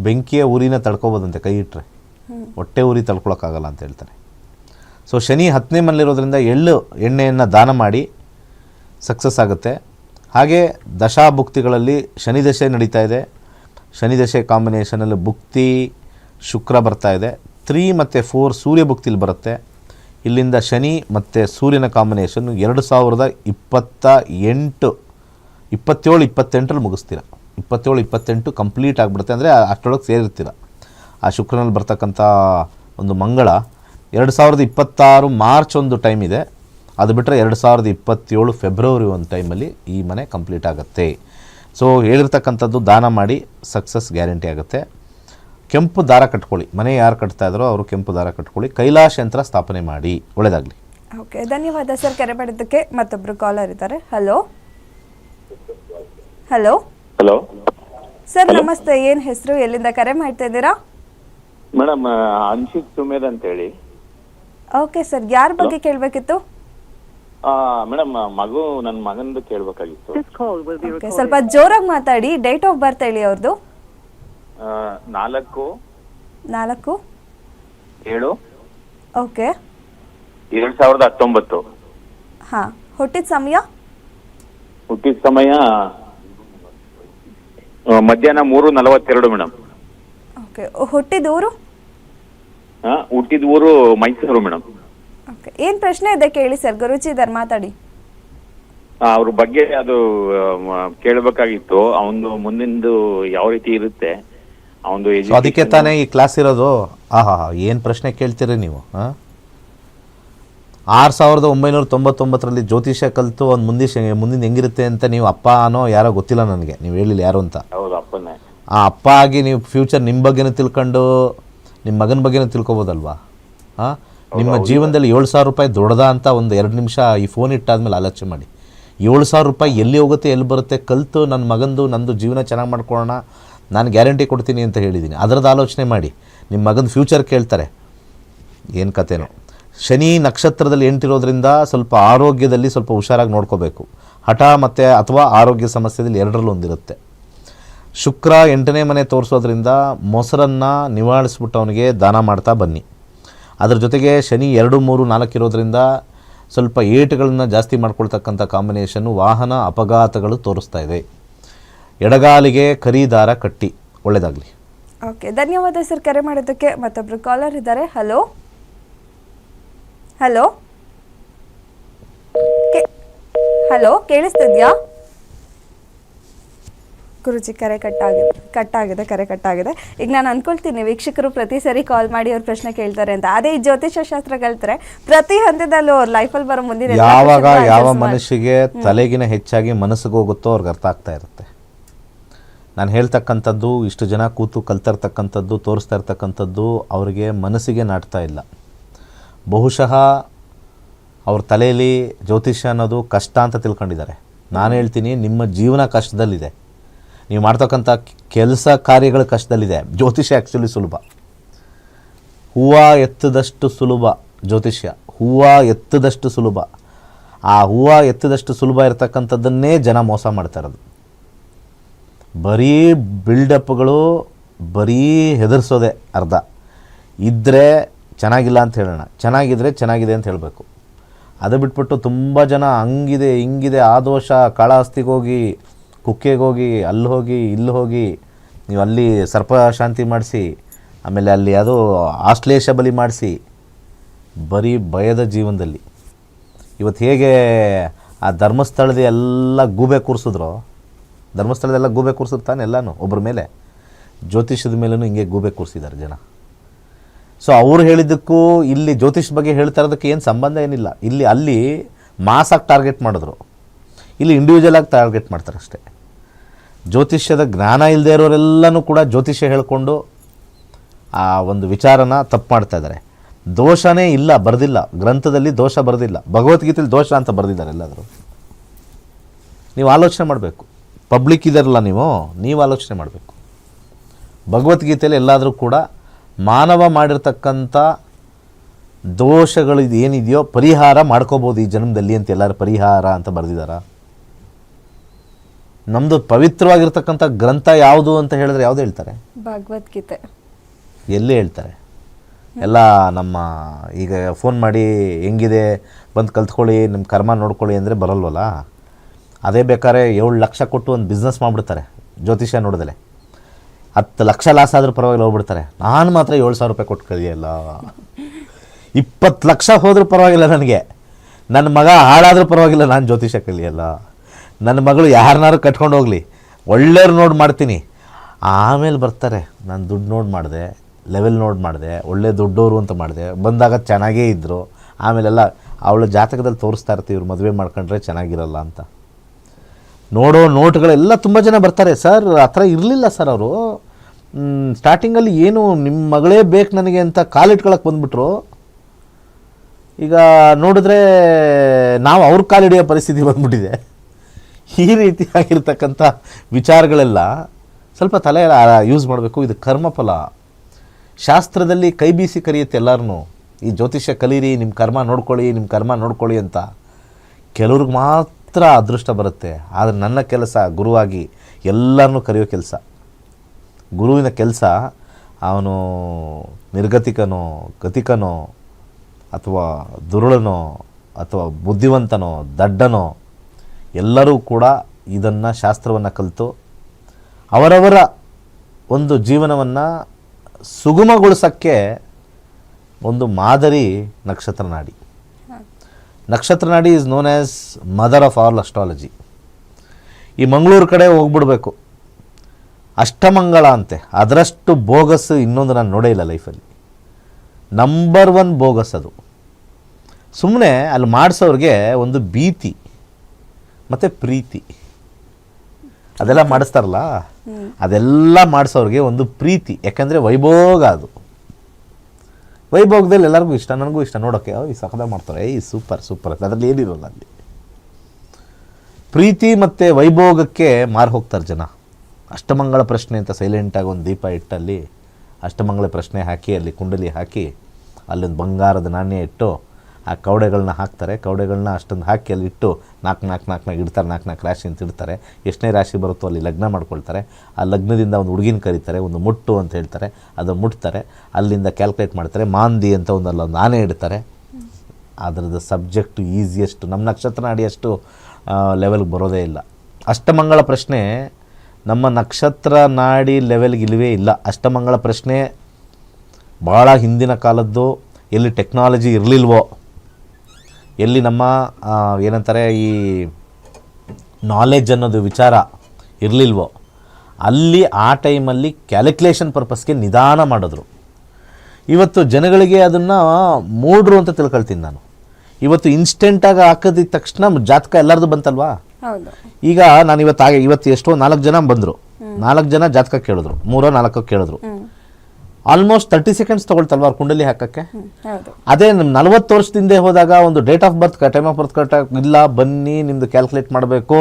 ಬೆಂಕಿಯ ಉರಿನ ತಡ್ಕೋಬೋದಂತೆ ಕೈ ಇಟ್ಟರೆ ಹೊಟ್ಟೆ ಉರಿ ತಡ್ಕೊಳಕ್ಕಾಗಲ್ಲ ಅಂತ ಹೇಳ್ತಾರೆ. ಸೊ ಶನಿ ಹತ್ತನೇ ಮನೆಯಲ್ಲಿರೋದ್ರಿಂದ ಎಳ್ಳು ಎಣ್ಣೆಯನ್ನು ದಾನ ಮಾಡಿ ಸಕ್ಸಸ್ ಆಗುತ್ತೆ. ಹಾಗೆ ದಶಾಭುಕ್ತಿಗಳಲ್ಲಿ ಶನಿ ದಶೆ ನಡೀತಾ ಇದೆ. ಶನಿ ದಶೆ ಕಾಂಬಿನೇಷನಲ್ಲಿ ಭುಕ್ತಿ ಶುಕ್ರ ಬರ್ತಾ ಇದೆ. ತ್ರೀ ಮತ್ತು ಫೋರ್ ಸೂರ್ಯ ಭುಕ್ತಿಲಿ ಬರುತ್ತೆ. ಇಲ್ಲಿಂದ ಶನಿ ಮತ್ತು ಸೂರ್ಯನ ಕಾಂಬಿನೇಷನ್ ಎರಡು ಸಾವಿರದ ಇಪ್ಪತ್ತ ಎಂಟು ಇಪ್ಪತ್ತೇಳು ಇಪ್ಪತ್ತೆಂಟರಲ್ಲಿ ಮುಗಿಸ್ತೀರ. ಇಪ್ಪತ್ತೇಳು, ಇಪ್ಪತ್ತೆಂಟು ಕಂಪ್ಲೀಟ್ ಆಗಿಬಿಡುತ್ತೆ ಅಂದರೆ ಅಷ್ಟರೊಳಗೆ ಸೇರಿರ್ತೀರ. ಆ ಶುಕ್ರನಲ್ಲಿ ಬರ್ತಕ್ಕಂಥ ಒಂದು ಮಂಗಳ ಎರಡು ಸಾವಿರದ ಇಪ್ಪತ್ತಾರು ಮಾರ್ಚ್ ಒಂದು ಟೈಮ್ ಇದೆ. ಅದು ಬಿಟ್ಟರೆ ಎರಡು ಸಾವಿರದ ಇಪ್ಪತ್ತೇಳು ಫೆಬ್ರವರಿ ಒಂದು ಟೈಮಲ್ಲಿ ಈ ಮನೆ ಕಂಪ್ಲೀಟ್ ಆಗುತ್ತೆ. ಸೊ ಹೇಳಿರ್ತಕ್ಕಂಥದ್ದು ದಾನ ಮಾಡಿ ಸಕ್ಸಸ್ ಗ್ಯಾರಂಟಿ ಆಗುತ್ತೆ. ಕೆಂಪು ದಾರ ಕಟ್ಕೊಳ್ಳಿ. ಮನೆ ಯಾರು ಕಟ್ತಾ ಇದ್ದಾರೋ ಅವರು ಕೆಂಪು ದಾರ ಕಟ್ಕೊಳ್ಳಿ. ಕೈಲಾಶ ಯಂತ್ರ ಸ್ಥಾಪನೆ ಮಾಡಿ. ಒಳ್ಳೆಯದಾಗಲಿ ಓಕೆ ಧನ್ಯವಾದ ಸರ್. ಕರೆ ಮಾಡಿದ್ದಕ್ಕೆ ಮತ್ತೊಬ್ಬರು ಕಾಲರ್ ಇದ್ದಾರೆ. ಹಲೋ ಹಲೋ ಹಲೋ ಸರ್ ನಮಸ್ತೆ. ಏನ್ ಹೆಸರು? ಎಲ್ಲಿಂದ ಕರೆ ಮಾಡ್ತಾ ಇದ್ದೀರಾ? ಮೇಡಮ್ ಅನ್ಶಿತ್ ಅಂತ ಹೇಳಿ ಓಕೆ ಸರ್ ಯಾರ ಬಗ್ಗೆ ಕೇಳಬೇಕಿತ್ತು? ಮೇಡಮ್ ಮಗು ನನ್ನ ಮಗನದು ಕೇಳಬೇಕಾಗಿತ್ತು. ಓಕೆ ಸ್ವಲ್ಪ ಜೋರಾಗಿ ಮಾತಾಡಿ. ಡೇಟ್ ಆಫ್ ಬರ್ತ್ ಹೇಳಿ ಅವ್ರದ್ದು ನಾಲ್ಕು ನಾಲ್ಕು? ಏಳು ಓಕೆ ಎರಡ್ ಸಾವಿರದ ಹತ್ತೊಂಬತ್ತು. ಹಾ. ಹುಟ್ಟಿದ ಸಮಯ? ಹುಟ್ಟಿದ ಸಮಯ ಮಧ್ಯಾಹ್ನ ಮೂರು ನಲವತ್ತೆರಡು ಮೇಡಮ್. ಓಕೆ ಹುಟ್ಟಿದ ಊರು? ಹುಟ್ಟಿದ ಊರು ಮೈಸೂರು ಮೇಡಮ್. ಓಕೆ ಏನು ಪ್ರಶ್ನೆ ಇದೆ ಕೇಳಿ ಸರ್ ಗುರುಜಿ ಇದ್ದಾರೆ ಮಾತಾಡಿ ಅವ್ರ ಬಗ್ಗೆ ಅದು ಕೇಳಬೇಕಾಗಿತ್ತು. ಅವನು ಮುಂದಿಂದು ಯಾವ ರೀತಿ ಇರುತ್ತೆ ಅವನು ಅದಕ್ಕೆ ತಾನೇ ಈ ಕ್ಲಾಸ್ ಇರೋದು? ಆಹಾ ಏನ್ ಪ್ರಶ್ನೆ ಕೇಳ್ತೀರಿ ನೀವು ಹಾಂ ಆರು ಸಾವಿರದ ಒಂಬೈನೂರ ತೊಂಬತ್ತೊಂಬತ್ತರಲ್ಲಿ ಜ್ಯೋತಿಷ್ಯ ಕಲಿತು ಒಂದು ಮುಂದಿನ ಮುಂದಿನ ಹೆಂಗಿರುತ್ತೆ ಅಂತ ನೀವು ಅಪ್ಪ ಅನ್ನೋ ಯಾರೋ ಗೊತ್ತಿಲ್ಲ ನನಗೆ. ನೀವು ಹೇಳಿಲ್ಲ ಯಾರು ಅಂತ. ಹೌದು ಅಪ್ಪನೇ. ಆ ಅಪ್ಪ ಆಗಿ ನೀವು ಫ್ಯೂಚರ್ ನಿಮ್ಮ ಬಗ್ಗೆನೂ ತಿಳ್ಕೊಂಡು ನಿಮ್ಮ ಮಗನ ಬಗ್ಗೆನೂ ತಿಳ್ಕೊಬೋದಲ್ವಾ? ಹಾಂ? ನಿಮ್ಮ ಜೀವನದಲ್ಲಿ ಏಳು ಸಾವಿರ ರೂಪಾಯಿ ದೊಡ್ಡದ ಅಂತ ಒಂದು ಎರಡು ನಿಮಿಷ ಈ ಫೋನ್ ಇಟ್ಟಾದ್ಮೇಲೆ ಆಲೋಚನೆ ಮಾಡಿ. ಏಳು ಸಾವಿರ ರೂಪಾಯಿ ಎಲ್ಲಿ ಹೋಗುತ್ತೆ ಎಲ್ಲಿ ಬರುತ್ತೆ ಕಲಿತು ನನ್ನ ಮಗಂದು ನಂದು ಜೀವನ ಚೆನ್ನಾಗಿ ಮಾಡ್ಕೊಳ್ಳೋಣ ನಾನು ಗ್ಯಾರಂಟಿ ಕೊಡ್ತೀನಿ ಅಂತ ಹೇಳಿದ್ದೀನಿ ಅದರದ್ದು ಆಲೋಚನೆ ಮಾಡಿ. ನಿಮ್ಮ ಮಗನ ಫ್ಯೂಚರ್ ಕೇಳ್ತಾರೆ. ಏನು ಕಥೆನೋ ಶನಿ ನಕ್ಷತ್ರದಲ್ಲಿ ಎಂಟಿರೋದ್ರಿಂದ ಸ್ವಲ್ಪ ಆರೋಗ್ಯದಲ್ಲಿ ಸ್ವಲ್ಪ ಹುಷಾರಾಗಿ ನೋಡ್ಕೋಬೇಕು. ಹಠ ಮತ್ತು ಅಥವಾ ಆರೋಗ್ಯ ಸಮಸ್ಯೆದಲ್ಲಿ ಎರಡರಲ್ಲೂ ಒಂದಿರುತ್ತೆ. ಶುಕ್ರ ಎಂಟನೇ ಮನೆ ತೋರಿಸೋದ್ರಿಂದ ಮೊಸರನ್ನು ನಿವಾಳಿಸ್ಬಿಟ್ಟು ಅವನಿಗೆ ದಾನ ಮಾಡ್ತಾ ಬನ್ನಿ. ಅದರ ಜೊತೆಗೆ ಶನಿ ಎರಡು ಮೂರು ನಾಲ್ಕು ಇರೋದ್ರಿಂದ ಸ್ವಲ್ಪ ಏಟುಗಳನ್ನು ಜಾಸ್ತಿ ಮಾಡ್ಕೊಳ್ತಕ್ಕಂಥ ಕಾಂಬಿನೇಷನ್ನು ವಾಹನ ಅಪಘಾತಗಳು ತೋರಿಸ್ತಾ ಇದೆ. ಎಡಗಾಲಿಗೆ ಖರೀದಾರ ದಾರ ಕಟ್ಟಿ. ಒಳ್ಳೆಯದಾಗಲಿ ಓಕೆ, ಧನ್ಯವಾದ ಸರ್. ಕರೆ ಮಾಡೋದಕ್ಕೆ ಮತ್ತೊಬ್ಬರು ಕಾಲರ್ ಇದ್ದಾರೆ. ಹಲೋ ಹಲೋ ಹಲೋ ಕೇಳಿಸ್ತಿದ್ಯಾ? ಗುರುಜಿ ಕರೆ ಕಟ್ಟಾಗಿದೆ ಕಟ್ಟಾಗಿದೆ ಕರೆ ಕಟ್ಟಾಗಿದೆ. ಈಗ ನಾನು ಅನ್ಕೊಳ್ತೀನಿ ವೀಕ್ಷಕರು ಪ್ರತಿ ಸರಿ ಕಾಲ್ ಮಾಡಿ ಅವ್ರ ಪ್ರಶ್ನೆ ಕೇಳ್ತಾರೆ ಅಂತ. ಅದೇ ಈ ಜ್ಯೋತಿಷ ಶಾಸ್ತ್ರ ಕಲ್ತ್ರೆ ಪ್ರತಿ ಹಂತದಲ್ಲೂ ಅವ್ರ ಲೈಫಲ್ಲಿ ಬರೋ ಮುಂದಿನ ಯಾವಾಗ ಯಾವ ಮನುಷ್ಯಗೆ ತಲೆಗಿನ ಹೆಚ್ಚಾಗಿ ಮನಸ್ಸಿಗೆ ಹೋಗುತ್ತೋ ಅವ್ರಿಗೆ ಅರ್ಥ ಆಗ್ತಾ ಇರುತ್ತೆ. ನಾನು ಹೇಳ್ತಕ್ಕಂಥದ್ದು ಇಷ್ಟು ಜನ ಕೂತು ಕಲ್ತಾ ಇರ್ತಕ್ಕಂಥದ್ದು ತೋರಿಸ್ತಾ ಇರ್ತಕ್ಕಂಥದ್ದು ಅವರಿಗೆ ಮನಸ್ಸಿಗೆ ನಾಟ್ತಾ ಇಲ್ಲ. ಬಹುಶಃ ಅವ್ರ ತಲೆಯಲ್ಲಿ ಜ್ಯೋತಿಷ್ಯ ಅನ್ನೋದು ಕಷ್ಟ ಅಂತ ತಿಳ್ಕೊಂಡಿದ್ದಾರೆ. ನಾನು ಹೇಳ್ತೀನಿ, ನಿಮ್ಮ ಜೀವನ ಕಷ್ಟದಲ್ಲಿದೆ. ನೀವು ಮಾಡ್ತಕ್ಕಂಥ ಕೆಲಸ ಕಾರ್ಯಗಳ ಕಷ್ಟದಲ್ಲಿದೆ. ಜ್ಯೋತಿಷ್ಯ ಆ್ಯಕ್ಚುಲಿ ಸುಲಭ. ಹೂವು ಎತ್ತದಷ್ಟು ಸುಲಭ ಜ್ಯೋತಿಷ್ಯ. ಹೂವು ಎತ್ತದಷ್ಟು ಸುಲಭ. ಆ ಹೂವು ಎತ್ತದಷ್ಟು ಸುಲಭ ಇರತಕ್ಕಂಥದ್ದನ್ನೇ ಜನ ಮೋಸ ಮಾಡ್ತಾ ಇರೋದು. ಬರೀ ಬಿಲ್ಡಪ್ಗಳು ಬರೀ ಹೆದರ್ಸೋದೆ ಅರ್ಧ. ಇದ್ದರೆ ಚೆನ್ನಾಗಿಲ್ಲ ಅಂತ ಹೇಳೋಣ. ಚೆನ್ನಾಗಿದ್ದರೆ ಚೆನ್ನಾಗಿದೆ ಅಂತ ಹೇಳಬೇಕು. ಅದು ಬಿಟ್ಬಿಟ್ಟು ತುಂಬ ಜನ ಹಂಗಿದೆ, ಹಿಂಗಿದೆ, ಆ ದೋಷ ಕಾಳಹಸ್ತಿಗೆ ಹೋಗಿ, ಕುಕ್ಕೆಗೆ ಹೋಗಿ, ಅಲ್ಲಿ ಹೋಗಿ, ಇಲ್ಲಿ ಹೋಗಿ, ನೀವು ಅಲ್ಲಿ ಸರ್ಪ ಶಾಂತಿ ಮಾಡಿಸಿ, ಆಮೇಲೆ ಅಲ್ಲಿ ಅದು ಆಶ್ಲೇಷ ಬಲಿ ಮಾಡಿಸಿ, ಬರೀ ಭಯದ ಜೀವನದಲ್ಲಿ. ಇವತ್ತು ಹೇಗೆ ಆ ಧರ್ಮಸ್ಥಳದ ಎಲ್ಲ ಗೂಬೆ ಕೂರಿಸಿದ್ರು ಧರ್ಮಸ್ಥಳದೆಲ್ಲ ಗೂಬೆ ಕೂರಿಸಿರ್ತಾನೆ ಎಲ್ಲನೂ ಒಬ್ಬರ ಮೇಲೆ. ಜ್ಯೋತಿಷದ ಮೇಲೂ ಹಿಂಗೆ ಗೂಬೆ ಕೂರಿಸಿದ್ದಾರೆ ಜನ. ಸೊ ಅವ್ರು ಹೇಳಿದ್ದಕ್ಕೂ ಇಲ್ಲಿ ಜ್ಯೋತಿಷ್ ಬಗ್ಗೆ ಹೇಳ್ತಾ ಇರೋದಕ್ಕೆ ಏನು ಸಂಬಂಧ ಏನಿಲ್ಲ. ಇಲ್ಲಿ ಅಲ್ಲಿ ಮಾಸಾಗಿ ಟಾರ್ಗೆಟ್ ಮಾಡಿದ್ರು. ಇಲ್ಲಿ ಇಂಡಿವಿಜುವಲ್ ಆಗಿ ಟಾರ್ಗೆಟ್ ಮಾಡ್ತಾರೆ ಅಷ್ಟೇ. ಜ್ಯೋತಿಷ್ಯದ ಜ್ಞಾನ ಇಲ್ಲದೆ ಇರೋರೆಲ್ಲನೂ ಕೂಡ ಜ್ಯೋತಿಷ್ಯ ಹೇಳಿಕೊಂಡು ಆ ಒಂದು ವಿಚಾರನ ತಪ್ಪು ಮಾಡ್ತಾ ಇದ್ದಾರೆ. ದೋಷನೇ ಇಲ್ಲ, ಬರೆದಿಲ್ಲ. ಗ್ರಂಥದಲ್ಲಿ ದೋಷ ಬರೆದಿಲ್ಲ. ಭಗವದ್ಗೀತೆಯಲ್ಲಿ ದೋಷ ಅಂತ ಬರೆದಿದ್ದಾರೆ ಎಲ್ಲಾದರೂ. ನೀವು ಆಲೋಚನೆ ಮಾಡಬೇಕು. ಪಬ್ಲಿಕ್ ಇದಾರಲ್ಲ ನೀವು ನೀವು ಆಲೋಚನೆ ಮಾಡಬೇಕು. ಭಗವದ್ಗೀತೆಯಲ್ಲಿ ಎಲ್ಲಾದರೂ ಕೂಡ ಮಾನವ ಮಾಡಿರ್ತಕ್ಕಂಥ ದೋಷಗಳು ಏನಿದೆಯೋ ಪರಿಹಾರ ಮಾಡ್ಕೋಬೋದು ಈ ಜನ್ಮದಲ್ಲಿ ಅಂತ ಎಲ್ಲರೂ ಪರಿಹಾರ ಅಂತ ಬರೆದಿದ್ದಾರೆ ನಮ್ಮದು ಪವಿತ್ರವಾಗಿರ್ತಕ್ಕಂಥ ಗ್ರಂಥ ಯಾವುದು ಅಂತ ಹೇಳಿದ್ರೆ ಯಾವುದು ಹೇಳ್ತಾರೆ? ಭಗವದ್ಗೀತೆ. ಎಲ್ಲಿ ಹೇಳ್ತಾರೆ? ಎಲ್ಲ ನಮ್ಮ ಈಗ ಫೋನ್ ಮಾಡಿ ಹೆಂಗಿದೆ ಬಂದು ಕಲ್ತ್ಕೊಳ್ಳಿ ನಿಮ್ಮ ಕರ್ಮ ನೋಡ್ಕೊಳ್ಳಿ ಅಂದರೆ ಬರಲ್ವಲ್ಲ? ಅದೇ ಬೇಕಾದ್ರೆ ಏಳು ಲಕ್ಷ ಕೊಟ್ಟು ಒಂದು ಬಿಸ್ನೆಸ್ ಮಾಡಿಬಿಡ್ತಾರೆ ಜ್ಯೋತಿಷ್ಯ ನೋಡಿದ್ರೆ ಹತ್ತು ಲಕ್ಷ ಲಾಸ್ ಆದರೂ ಪರವಾಗಿಲ್ಲ, ಹೋಗ್ಬಿಡ್ತಾರೆ. ನಾನು ಮಾತ್ರ ಏಳು ಸಾವಿರ ರೂಪಾಯಿ ಕೊಟ್ಟು ಕಲಿಯಲ್ಲ ಇಪ್ಪತ್ತು ಲಕ್ಷ ಹೋದರೂ ಪರವಾಗಿಲ್ಲ ನನಗೆ. ನನ್ನ ಮಗ ಹಾಳಾದರೂ ಪರವಾಗಿಲ್ಲ, ನಾನು ಜ್ಯೋತಿಷ ಕಲಿಯಲ್ಲ ನನ್ನ ಮಗಳು ಯಾರನ್ನಾರು ಕಟ್ಕೊಂಡು ಹೋಗಲಿ. ಒಳ್ಳೆಯವ್ರು ನೋಡಿ ಮಾಡ್ತೀನಿ. ಆಮೇಲೆ ಬರ್ತಾರೆ, ನಾನು ದುಡ್ಡು ನೋಡಿ ಮಾಡಿದೆ ಲೆವೆಲ್ ನೋಡಿ ಮಾಡಿದೆ, ಒಳ್ಳೆ ದೊಡ್ಡವರು ಅಂತ ಮಾಡಿದೆ. ಬಂದಾಗ ಚೆನ್ನಾಗೇ ಇದ್ದರು ಆಮೇಲೆಲ್ಲ ಅವಳು ಜಾತಕದಲ್ಲಿ ತೋರಿಸ್ತಾ ಇರ್ತೀವಿ, ಇವ್ರು ಮದುವೆ ಮಾಡ್ಕೊಂಡ್ರೆ ಚೆನ್ನಾಗಿರಲ್ಲ ಅಂತ. ನೋಡೋ ನೋಟ್ಗಳೆಲ್ಲ ತುಂಬ ಜನ ಬರ್ತಾರೆ. ಸರ್, ಆ ಥರ ಇರಲಿಲ್ಲ ಸರ್ ಅವರು. ಸ್ಟಾರ್ಟಿಂಗಲ್ಲಿ ಏನು ನಿಮ್ಮ ಮಗಳೇ ಬೇಕು ನನಗೆ ಅಂತ ಕಾಲಿಟ್ಕೊಳಕ್ಕೆ ಬಂದ್ಬಿಟ್ರು. ಈಗ ನೋಡಿದ್ರೆ ನಾವು ಅವ್ರ ಕಾಲಿಡಿಯೋ ಪರಿಸ್ಥಿತಿ ಬಂದ್ಬಿಟ್ಟಿದೆ. ಈ ರೀತಿಯಾಗಿರ್ತಕ್ಕಂಥ ವಿಚಾರಗಳೆಲ್ಲ ಸ್ವಲ್ಪ ತಲೆ ಯೂಸ್ ಮಾಡಬೇಕು. ಇದು ಕರ್ಮಫಲ. ಶಾಸ್ತ್ರದಲ್ಲಿ ಕೈ ಬೀಸಿ ಕರೆಯುತ್ತೆ ಎಲ್ಲರೂ ಈ ಜ್ಯೋತಿಷ್ಯ ಕಲೀರಿ ನಿಮ್ಮ ಕರ್ಮ ನೋಡ್ಕೊಳ್ಳಿ ನಿಮ್ಮ ಕರ್ಮ ನೋಡ್ಕೊಳ್ಳಿ ಅಂತ. ಕೆಲವ್ರಿಗೆ ಮಾತ್ರ ಅದೃಷ್ಟ ಬರುತ್ತೆ. ಆದರೆ ನನ್ನ ಕೆಲಸ ಗುರುವಾಗಿ ಎಲ್ಲರನ್ನೂ ಕರೆಯೋ ಕೆಲಸ. ಗುರುವಿನ ಕೆಲಸ ಅವನು ನಿರ್ಗತಿಕನೋ ಗತಿಕನೋ ಅಥವಾ ದುರುಳನೋ, ಅಥವಾ ಬುದ್ಧಿವಂತನೋ, ದಡ್ಡನೋ, ಎಲ್ಲರೂ ಕೂಡ ಇದನ್ನು ಶಾಸ್ತ್ರವನ್ನು ಕಲಿತು ಅವರವರ ಒಂದು ಜೀವನವನ್ನು ಸುಗಮಗೊಳಿಸೋಕ್ಕೆ ಒಂದು ಮಾದರಿ ನಕ್ಷತ್ರ ನಾಡಿ. ನಕ್ಷತ್ರ ನಾಡಿ is known as mother of all astrology ಈ ಮಂಗಳೂರು ಕಡೆ ಹೋಗ್ಬಿಡ್ಬೇಕು. ಅಷ್ಟಮಂಗಳ ಅಂತೆ. ಅದರಷ್ಟು ಬೋಗಸ್ ಇನ್ನೊಂದು ನಾನು ನೋಡೇ ಇಲ್ಲ ಲೈಫಲ್ಲಿ ನಂಬರ್ ಒನ್ ಬೋಗಸ್ ಅದು. ಸುಮ್ಮನೆ ಅಲ್ಲಿ ಮಾಡಿಸೋರಿಗೆ ಒಂದು ಭೀತಿ ಮತ್ತು ಪ್ರೀತಿ. ಅದೆಲ್ಲ ಮಾಡಿಸ್ತಾರಲ್ಲ? ಅದೆಲ್ಲ ಮಾಡಿಸೋರಿಗೆ ಒಂದು ಪ್ರೀತಿ. ಯಾಕಂದರೆ ವೈಭೋಗ ಅದು. ವೈಭೋಗದಲ್ಲಿ ಎಲ್ಲರಿಗೂ ಇಷ್ಟ, ನನಗೂ ಇಷ್ಟ. ನೋಡೋಕ್ಕೆ ಈ ಸಖದ ಮಾಡ್ತಾರೆ. ಏಯ್, ಸೂಪರ್ ಸೂಪರ್. ಅದರಲ್ಲಿ ಏನಿರೋಲ್ಲ ಅಲ್ಲಿ? ಪ್ರೀತಿ ಮತ್ತು ವೈಭೋಗಕ್ಕೆ ಮಾರು ಹೋಗ್ತಾರೆ ಜನ. ಅಷ್ಟಮಂಗಳ ಪ್ರಶ್ನೆ ಅಂತ ಸೈಲೆಂಟಾಗಿ ಒಂದು ದೀಪ ಇಟ್ಟಲ್ಲಿ, ಅಷ್ಟಮಂಗಳ ಪ್ರಶ್ನೆ ಹಾಕಿ, ಅಲ್ಲಿ ಕುಂಡಲಿ ಹಾಕಿ, ಅಲ್ಲೊಂದು ಬಂಗಾರದ ನಾಣ್ಯ ಇಟ್ಟು ಆ ಕವಡೆಗಳನ್ನ ಹಾಕ್ತಾರೆ. ಕವಡೆಗಳನ್ನ ಅಷ್ಟೊಂದು ಹಾಕಿ ಅಲ್ಲಿ ಇಟ್ಟು ನಾಲ್ಕು ನಾಲ್ಕು ನಾಲ್ಕು ನಾಲ್ಕು ಇಡ್ತಾರೆ. ನಾಲ್ಕು ನಾಲ್ಕು ರಾಶಿ ಅಂತ ಇಡ್ತಾರೆ. ಎಷ್ಟನೇ ರಾಶಿ ಬರುತ್ತೋ ಅಲ್ಲಿ ಲಗ್ನ ಮಾಡ್ಕೊಳ್ತಾರೆ. ಆ ಲಗ್ನದಿಂದ ಒಂದು ಹುಡುಗಿನ ಕರೀತಾರೆ, ಒಂದು ಮುಟ್ಟು ಅಂತ ಹೇಳ್ತಾರೆ. ಅದು ಮುಟ್ತಾರೆ. ಅಲ್ಲಿಂದ ಕ್ಯಾಲ್ಕುಲೇಟ್ ಮಾಡ್ತಾರೆ. ಮಾಂದಿ ಅಂತ ಒಂದು ಅಲ್ಲೊಂದು ಆನೆ ಇಡ್ತಾರೆ. ಅದರದ್ದು ಸಬ್ಜೆಕ್ಟು ಈಸಿಯೆಸ್ಟ್. ನಮ್ಮ ನಕ್ಷತ್ರ ನಾಡಿಯಷ್ಟು ಲೆವೆಲ್ಗೆ ಬರೋದೇ ಇಲ್ಲ. ಅಷ್ಟಮಂಗಳ ಪ್ರಶ್ನೆ, ನಮ್ಮ ನಕ್ಷತ್ರ ನಾಡಿ ಲೆವೆಲ್ಗೆ ಇಲ್ಲವೇ ಇಲ್ಲ. ಅಷ್ಟಮಂಗಳ ಪ್ರಶ್ನೆ ಭಾಳ ಹಿಂದಿನ ಕಾಲದ್ದು, ಎಲ್ಲಿ ಟೆಕ್ನಾಲಜಿ ಇರಲಿಲ್ವೋ ಎಲ್ಲಿ ನಮ್ಮ ಏನಂತಾರೆ ಈ ನಾಲೆಜ್ ಅನ್ನೋದು ವಿಚಾರ ಇರಲಿಲ್ವೋ ಅಲ್ಲಿ ಆ ಟೈಮಲ್ಲಿ ಕ್ಯಾಲ್ಕುಲೇಷನ್ ಪರ್ಪಸ್ಗೆ ನಿಧಾನ ಮಾಡಿದ್ರು. ಇವತ್ತು ಜನಗಳಿಗೆ ಅದನ್ನು ಮೂಡ್ರು ಅಂತ ತಿಳ್ಕೊಳ್ತೀನಿ ನಾನು. ಇವತ್ತು ಇನ್ಸ್ಟೆಂಟಾಗಿ ಹಾಕಿದ ತಕ್ಷಣ ಜಾತಕ ಎಲ್ಲರದು ಬಂತಲ್ವಾ? ಈಗ ನಾನು ಇವತ್ತು ಆಗ ಇವತ್ತು ಎಷ್ಟೋ ನಾಲ್ಕು ಜನ ಬಂದರು. ನಾಲ್ಕು ಜನ ಜಾತಕ ಕೇಳಿದ್ರು. ಮೂರೋ ನಾಲ್ಕೋ ಕೇಳಿದ್ರು. ಆಲ್ಮೋಸ್ಟ್ ತರ್ಟಿ ಸೆಕೆಂಡ್ಸ್ ತಗೊಳ್ತಲ್ವ ಅವ್ರ ಕುಂಡಲಿ ಹಾಕಕ್ಕೆ. ಅದೇ ನಮ್ಮ ನಲ್ವತ್ತು ವರ್ಷದಿಂದ ಹೋದಾಗ ಒಂದು date of birth time of birth correct ಇಲ್ಲ ಬನ್ನಿ ನಿಮ್ದು ಕ್ಯಾಲ್ಕುಲೇಟ್ ಮಾಡಬೇಕು.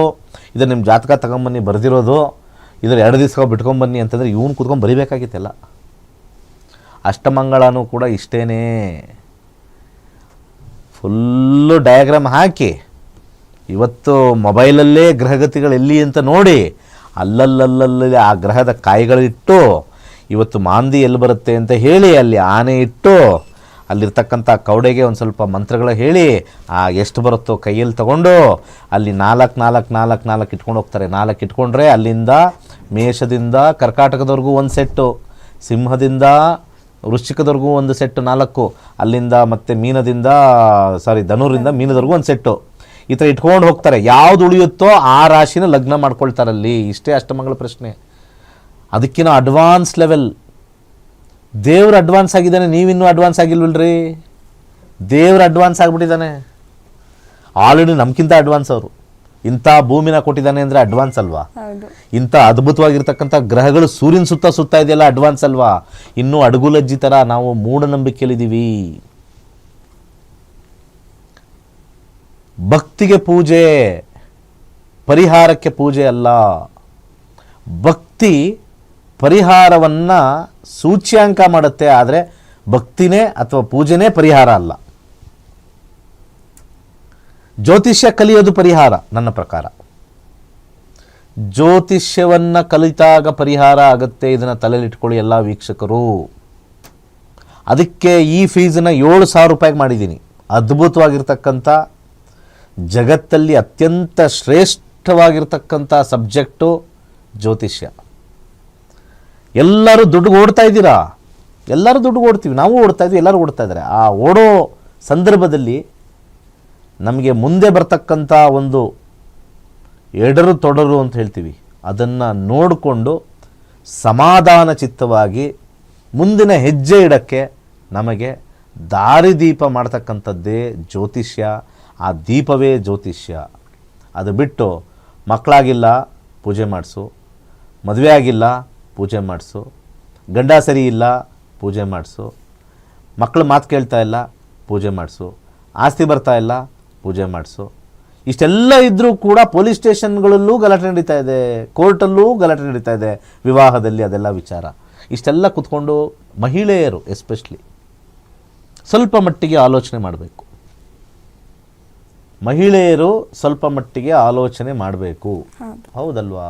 ಇದು ನಿಮ್ಮ ಜಾತಕ ತಗೊಂಬನ್ನಿ ಬರೆದಿರೋದು. ಇದ್ರ ಎರಡು ದಿವಸ ಬಿಟ್ಕೊಂಬನ್ನಿ ಅಂತಂದರೆ ಇವ್ನು ಕೂತ್ಕೊಂಡು ಬರಿಬೇಕಾಗಿತ್ತಲ್ಲ. ಅಷ್ಟಮಂಗಳನೂ ಕೂಡ ಇಷ್ಟೇ ಫುಲ್ಲು ಡಯಾಗ್ರಾಮ್ ಹಾಕಿ. ಇವತ್ತು ಮೊಬೈಲಲ್ಲೇ ಗ್ರಹಗತಿಗಳು ಎಲ್ಲಿ ಅಂತ ನೋಡಿ. ಅಲ್ಲಲ್ಲಲ್ಲಲ್ಲಿ ಆ ಗ್ರಹದ ಕಾಯಿಗಳಿಟ್ಟು ಇವತ್ತು ಮಾಂದಿ ಎಲ್ಲಿ ಬರುತ್ತೆ ಅಂತ ಹೇಳಿ ಅಲ್ಲಿ ಆನೆ ಇಟ್ಟು ಅಲ್ಲಿರ್ತಕ್ಕಂಥ ಕೌಡೆಗೆ ಒಂದು ಸ್ವಲ್ಪ ಮಂತ್ರಗಳ ಹೇಳಿ, ಆ ಎಷ್ಟು ಬರುತ್ತೋ ಕೈಯಲ್ಲಿ ತಗೊಂಡು ಅಲ್ಲಿ ನಾಲ್ಕು ನಾಲ್ಕು ನಾಲ್ಕು ನಾಲ್ಕು ಇಟ್ಕೊಂಡು ಹೋಗ್ತಾರೆ. ನಾಲ್ಕು ಇಟ್ಕೊಂಡ್ರೆ ಅಲ್ಲಿಂದ ಮೇಷದಿಂದ ಕರ್ಕಾಟಕದವರೆಗೂ ಒಂದು ಸೆಟ್ಟು, ಸಿಂಹದಿಂದ ವೃಶ್ಚಿಕದವರೆಗೂ ಒಂದು ಸೆಟ್ಟು ನಾಲ್ಕು, ಅಲ್ಲಿಂದ ಮತ್ತೆ ಮೀನದಿಂದ ಸಾರಿ ಧನುರಿಂದ ಮೀನದವರೆಗೂ ಒಂದು ಸೆಟ್ಟು. ಈ ಥರ ಇಟ್ಕೊಂಡು ಹೋಗ್ತಾರೆ. ಯಾವ್ದು ಉಳಿಯುತ್ತೋ ಆ ರಾಶಿನ ಲಗ್ನ ಮಾಡ್ಕೊಳ್ತಾರಲ್ಲಿ. ಇಷ್ಟೇ ಅಷ್ಟಮಂಗಳ ಪ್ರಶ್ನೆ. ಅದಕ್ಕಿಂತ ಅಡ್ವಾನ್ಸ್ ಲೆವೆಲ್ ದೇವ್ರು ಅಡ್ವಾನ್ಸ್ ಆಗಿದ್ದಾನೆ ನೀವಿನ್ನೂ ಅಡ್ವಾನ್ಸ್ ಆಗಿಲ್ವಲ್ರಿ? ದೇವ್ರು ಅಡ್ವಾನ್ಸ್ ಆಗಿಬಿಟ್ಟಿದ್ದಾನೆ. ಆಲ್ರೆಡಿ ನಮ್ಗಿಂತ ಅಡ್ವಾನ್ಸ್ ಅವರು. ಇಂಥ ಭೂಮಿನ ಕೊಟ್ಟಿದ್ದಾನೆ ಅಂದರೆ ಅಡ್ವಾನ್ಸ್ ಅಲ್ವಾ? ಇಂಥ ಅದ್ಭುತವಾಗಿರ್ತಕ್ಕಂಥ ಗ್ರಹಗಳು ಸೂರ್ಯನ ಸುತ್ತ ಸುತ್ತ ಇದೆಯಲ್ಲ ಅಡ್ವಾನ್ಸ್ ಅಲ್ವಾ? ಇನ್ನೂ ಅಡುಗುಲಜ್ಜಿ ಥರ ನಾವು ಮೂಢನಂಬಿಕೆಯಲ್ಲಿದ್ದೀವಿ. ಭಕ್ತಿಗೆ ಪೂಜೆ ಪರಿಹಾರಕ್ಕೆ ಪೂಜೆ ಅಲ್ಲ. ಭಕ್ತಿ ಪರಿಹಾರವನ್ನು ಸೂಚ್ಯಾಂಕ ಮಾಡುತ್ತೆ ಆದರೆ ಭಕ್ತಿನೇ ಅಥವಾ ಪೂಜೆನೇ ಪರಿಹಾರ ಅಲ್ಲ. ಜ್ಯೋತಿಷ್ಯ ಕಲಿಯೋದು ಪರಿಹಾರ ನನ್ನ ಪ್ರಕಾರ. ಜ್ಯೋತಿಷ್ಯವನ್ನು ಕಲಿತಾಗ ಪರಿಹಾರ ಆಗುತ್ತೆ ಇದನ್ನು ತಲೆಯಲ್ಲಿಟ್ಕೊಳ್ಳಿ ಎಲ್ಲ ವೀಕ್ಷಕರು. ಅದಕ್ಕೆ ಈ ಫೀಸನ್ನು ಏಳು ಸಾವಿರ ರೂಪಾಯಿಗೆ ಮಾಡಿದ್ದೀನಿ. ಅದ್ಭುತವಾಗಿರ್ತಕ್ಕಂಥ, ಜಗತ್ತಲ್ಲಿ ಅತ್ಯಂತ ಶ್ರೇಷ್ಠವಾಗಿರ್ತಕ್ಕಂಥ ಸಬ್ಜೆಕ್ಟು ಜ್ಯೋತಿಷ್ಯ. ಎಲ್ಲರೂ ದುಡ್ಡು ಓಡ್ತಾ ಇದ್ದೀರಾ? ಎಲ್ಲರೂ ದುಡ್ಡು ಓಡ್ತೀವಿ. ನಾವು ಓಡ್ತಾ ಇದ್ವಿ ಎಲ್ಲರೂ ಓಡ್ತಾ ಇದ್ದಾರೆ. ಆ ಓಡೋ ಸಂದರ್ಭದಲ್ಲಿ ನಮಗೆ ಮುಂದೆ ಬರ್ತಕ್ಕಂಥ ಒಂದು ಎಡರು ತೊಡರು ಅಂತ ಹೇಳ್ತೀವಿ. ಅದನ್ನು ನೋಡಿಕೊಂಡು ಸಮಾಧಾನ ಚಿತ್ತವಾಗಿ ಮುಂದಿನ ಹೆಜ್ಜೆ ಇಡಕ್ಕೆ ನಮಗೆ ದಾರಿದೀಪ ಮಾಡ್ತಕ್ಕಂಥದ್ದೇ ಜ್ಯೋತಿಷ್ಯ. ಆ ದೀಪವೇ ಜ್ಯೋತಿಷ್ಯ. ಅದು ಬಿಟ್ಟು ಮಕ್ಕಳಾಗಿಲ್ಲ, ಪೂಜೆ ಮಾಡಿಸು. ಮದುವೆ ಆಗಿಲ್ಲ ಪೂಜೆ ಮಾಡಿಸು. ಗಂಡ ಸರಿ ಇಲ್ಲ ಪೂಜೆ ಮಾಡಿಸು. ಮಕ್ಕಳು ಮಾತು ಕೇಳ್ತಾ ಇಲ್ಲ ಪೂಜೆ ಮಾಡಿಸು. ಆಸ್ತಿ ಬರ್ತಾ ಇಲ್ಲ ಪೂಜೆ ಮಾಡಿಸು. ಇಷ್ಟೆಲ್ಲ ಇದ್ದರೂ ಕೂಡ ಪೊಲೀಸ್ ಸ್ಟೇಷನ್ಗಳಲ್ಲೂ ಗಲಾಟೆ ನಡೀತಾ ಇದೆ. ಕೋರ್ಟಲ್ಲೂ ಗಲಾಟೆ ನಡೀತಾ ಇದೆ. ವಿವಾಹದಲ್ಲಿ ಅದೆಲ್ಲ ವಿಚಾರ. ಇಷ್ಟೆಲ್ಲ ಕುತ್ಕೊಂಡು ಮಹಿಳೆಯರು ಎಸ್ಪೆಷಲಿ ಸ್ವಲ್ಪ ಮಟ್ಟಿಗೆ ಆಲೋಚನೆ ಮಾಡಬೇಕು. ಮಹಿಳೆಯರು ಸ್ವಲ್ಪ ಮಟ್ಟಿಗೆ ಆಲೋಚನೆ ಮಾಡಬೇಕು. ಹೌದಲ್ವಾ?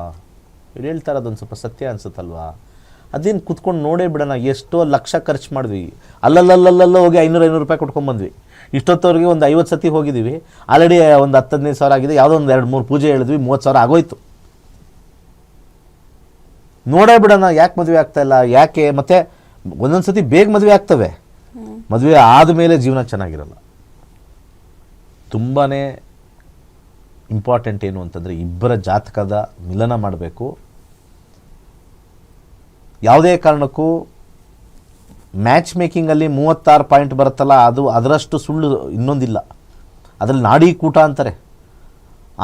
ಇವ್ರು ಹೇಳ್ತಾರೆ ಅದೊಂದು ಸ್ವಲ್ಪ ಸತ್ಯ ಅನ್ಸುತ್ತಲ್ವಾ? ಅದೇನು ಕುತ್ಕೊಂಡು ನೋಡೇ ಬಿಡೋಣ ಎಷ್ಟೋ ಲಕ್ಷ ಖರ್ಚು ಮಾಡಿದ್ವಿ. ಅಲ್ಲಲ್ಲಲ್ಲಲ್ಲ ಹೋಗಿ ಐನೂರು ಐನೂರು ರೂಪಾಯಿ ಕೊಟ್ಕೊಂಡ್ಬಂದ್ವಿ ಇಷ್ಟೊತ್ತವರೆಗೆ ಒಂದು ಐವತ್ತು ಸತಿ ಹೋಗಿದ್ದೀವಿ. ಆಲ್ರೆಡಿ ಒಂದು ಹತ್ತು ಹದಿನೈದು ಸಾವಿರ ಆಗಿದೆ ಯಾವುದೋ ಒಂದು ಎರಡು ಮೂರು ಪೂಜೆ ಹೇಳಿದ್ವಿ ಮೂವತ್ತು ಸಾವಿರ ಆಗೋಯ್ತು. ನೋಡೇ ಬಿಡೋಣ ಯಾಕೆ ಮದುವೆ ಆಗ್ತಾ ಇಲ್ಲ ಯಾಕೆ? ಮತ್ತೆ ಒಂದೊಂದು ಸತಿ ಬೇಗ ಮದುವೆ ಆಗ್ತವೆ. ಮದುವೆ ಆದಮೇಲೆ ಜೀವನ ಚೆನ್ನಾಗಿರಲ್ಲ. ತುಂಬಾ ಇಂಪಾರ್ಟೆಂಟ್ ಏನು ಅಂತಂದರೆ ಇಬ್ಬರ ಜಾತಕದ ಮಿಲನ ಮಾಡಬೇಕು. ಯಾವುದೇ ಕಾರಣಕ್ಕೂ ಮ್ಯಾಚ್ ಮೇಕಿಂಗಲ್ಲಿ ಮೂವತ್ತಾರು ಪಾಯಿಂಟ್ ಬರುತ್ತಲ್ಲ, ಅದು ಅದರಷ್ಟು ಸುಳ್ಳು ಇನ್ನೊಂದಿಲ್ಲ. ಅದರಲ್ಲಿ ನಾಡಿ ಕೂಟ ಅಂತಾರೆ.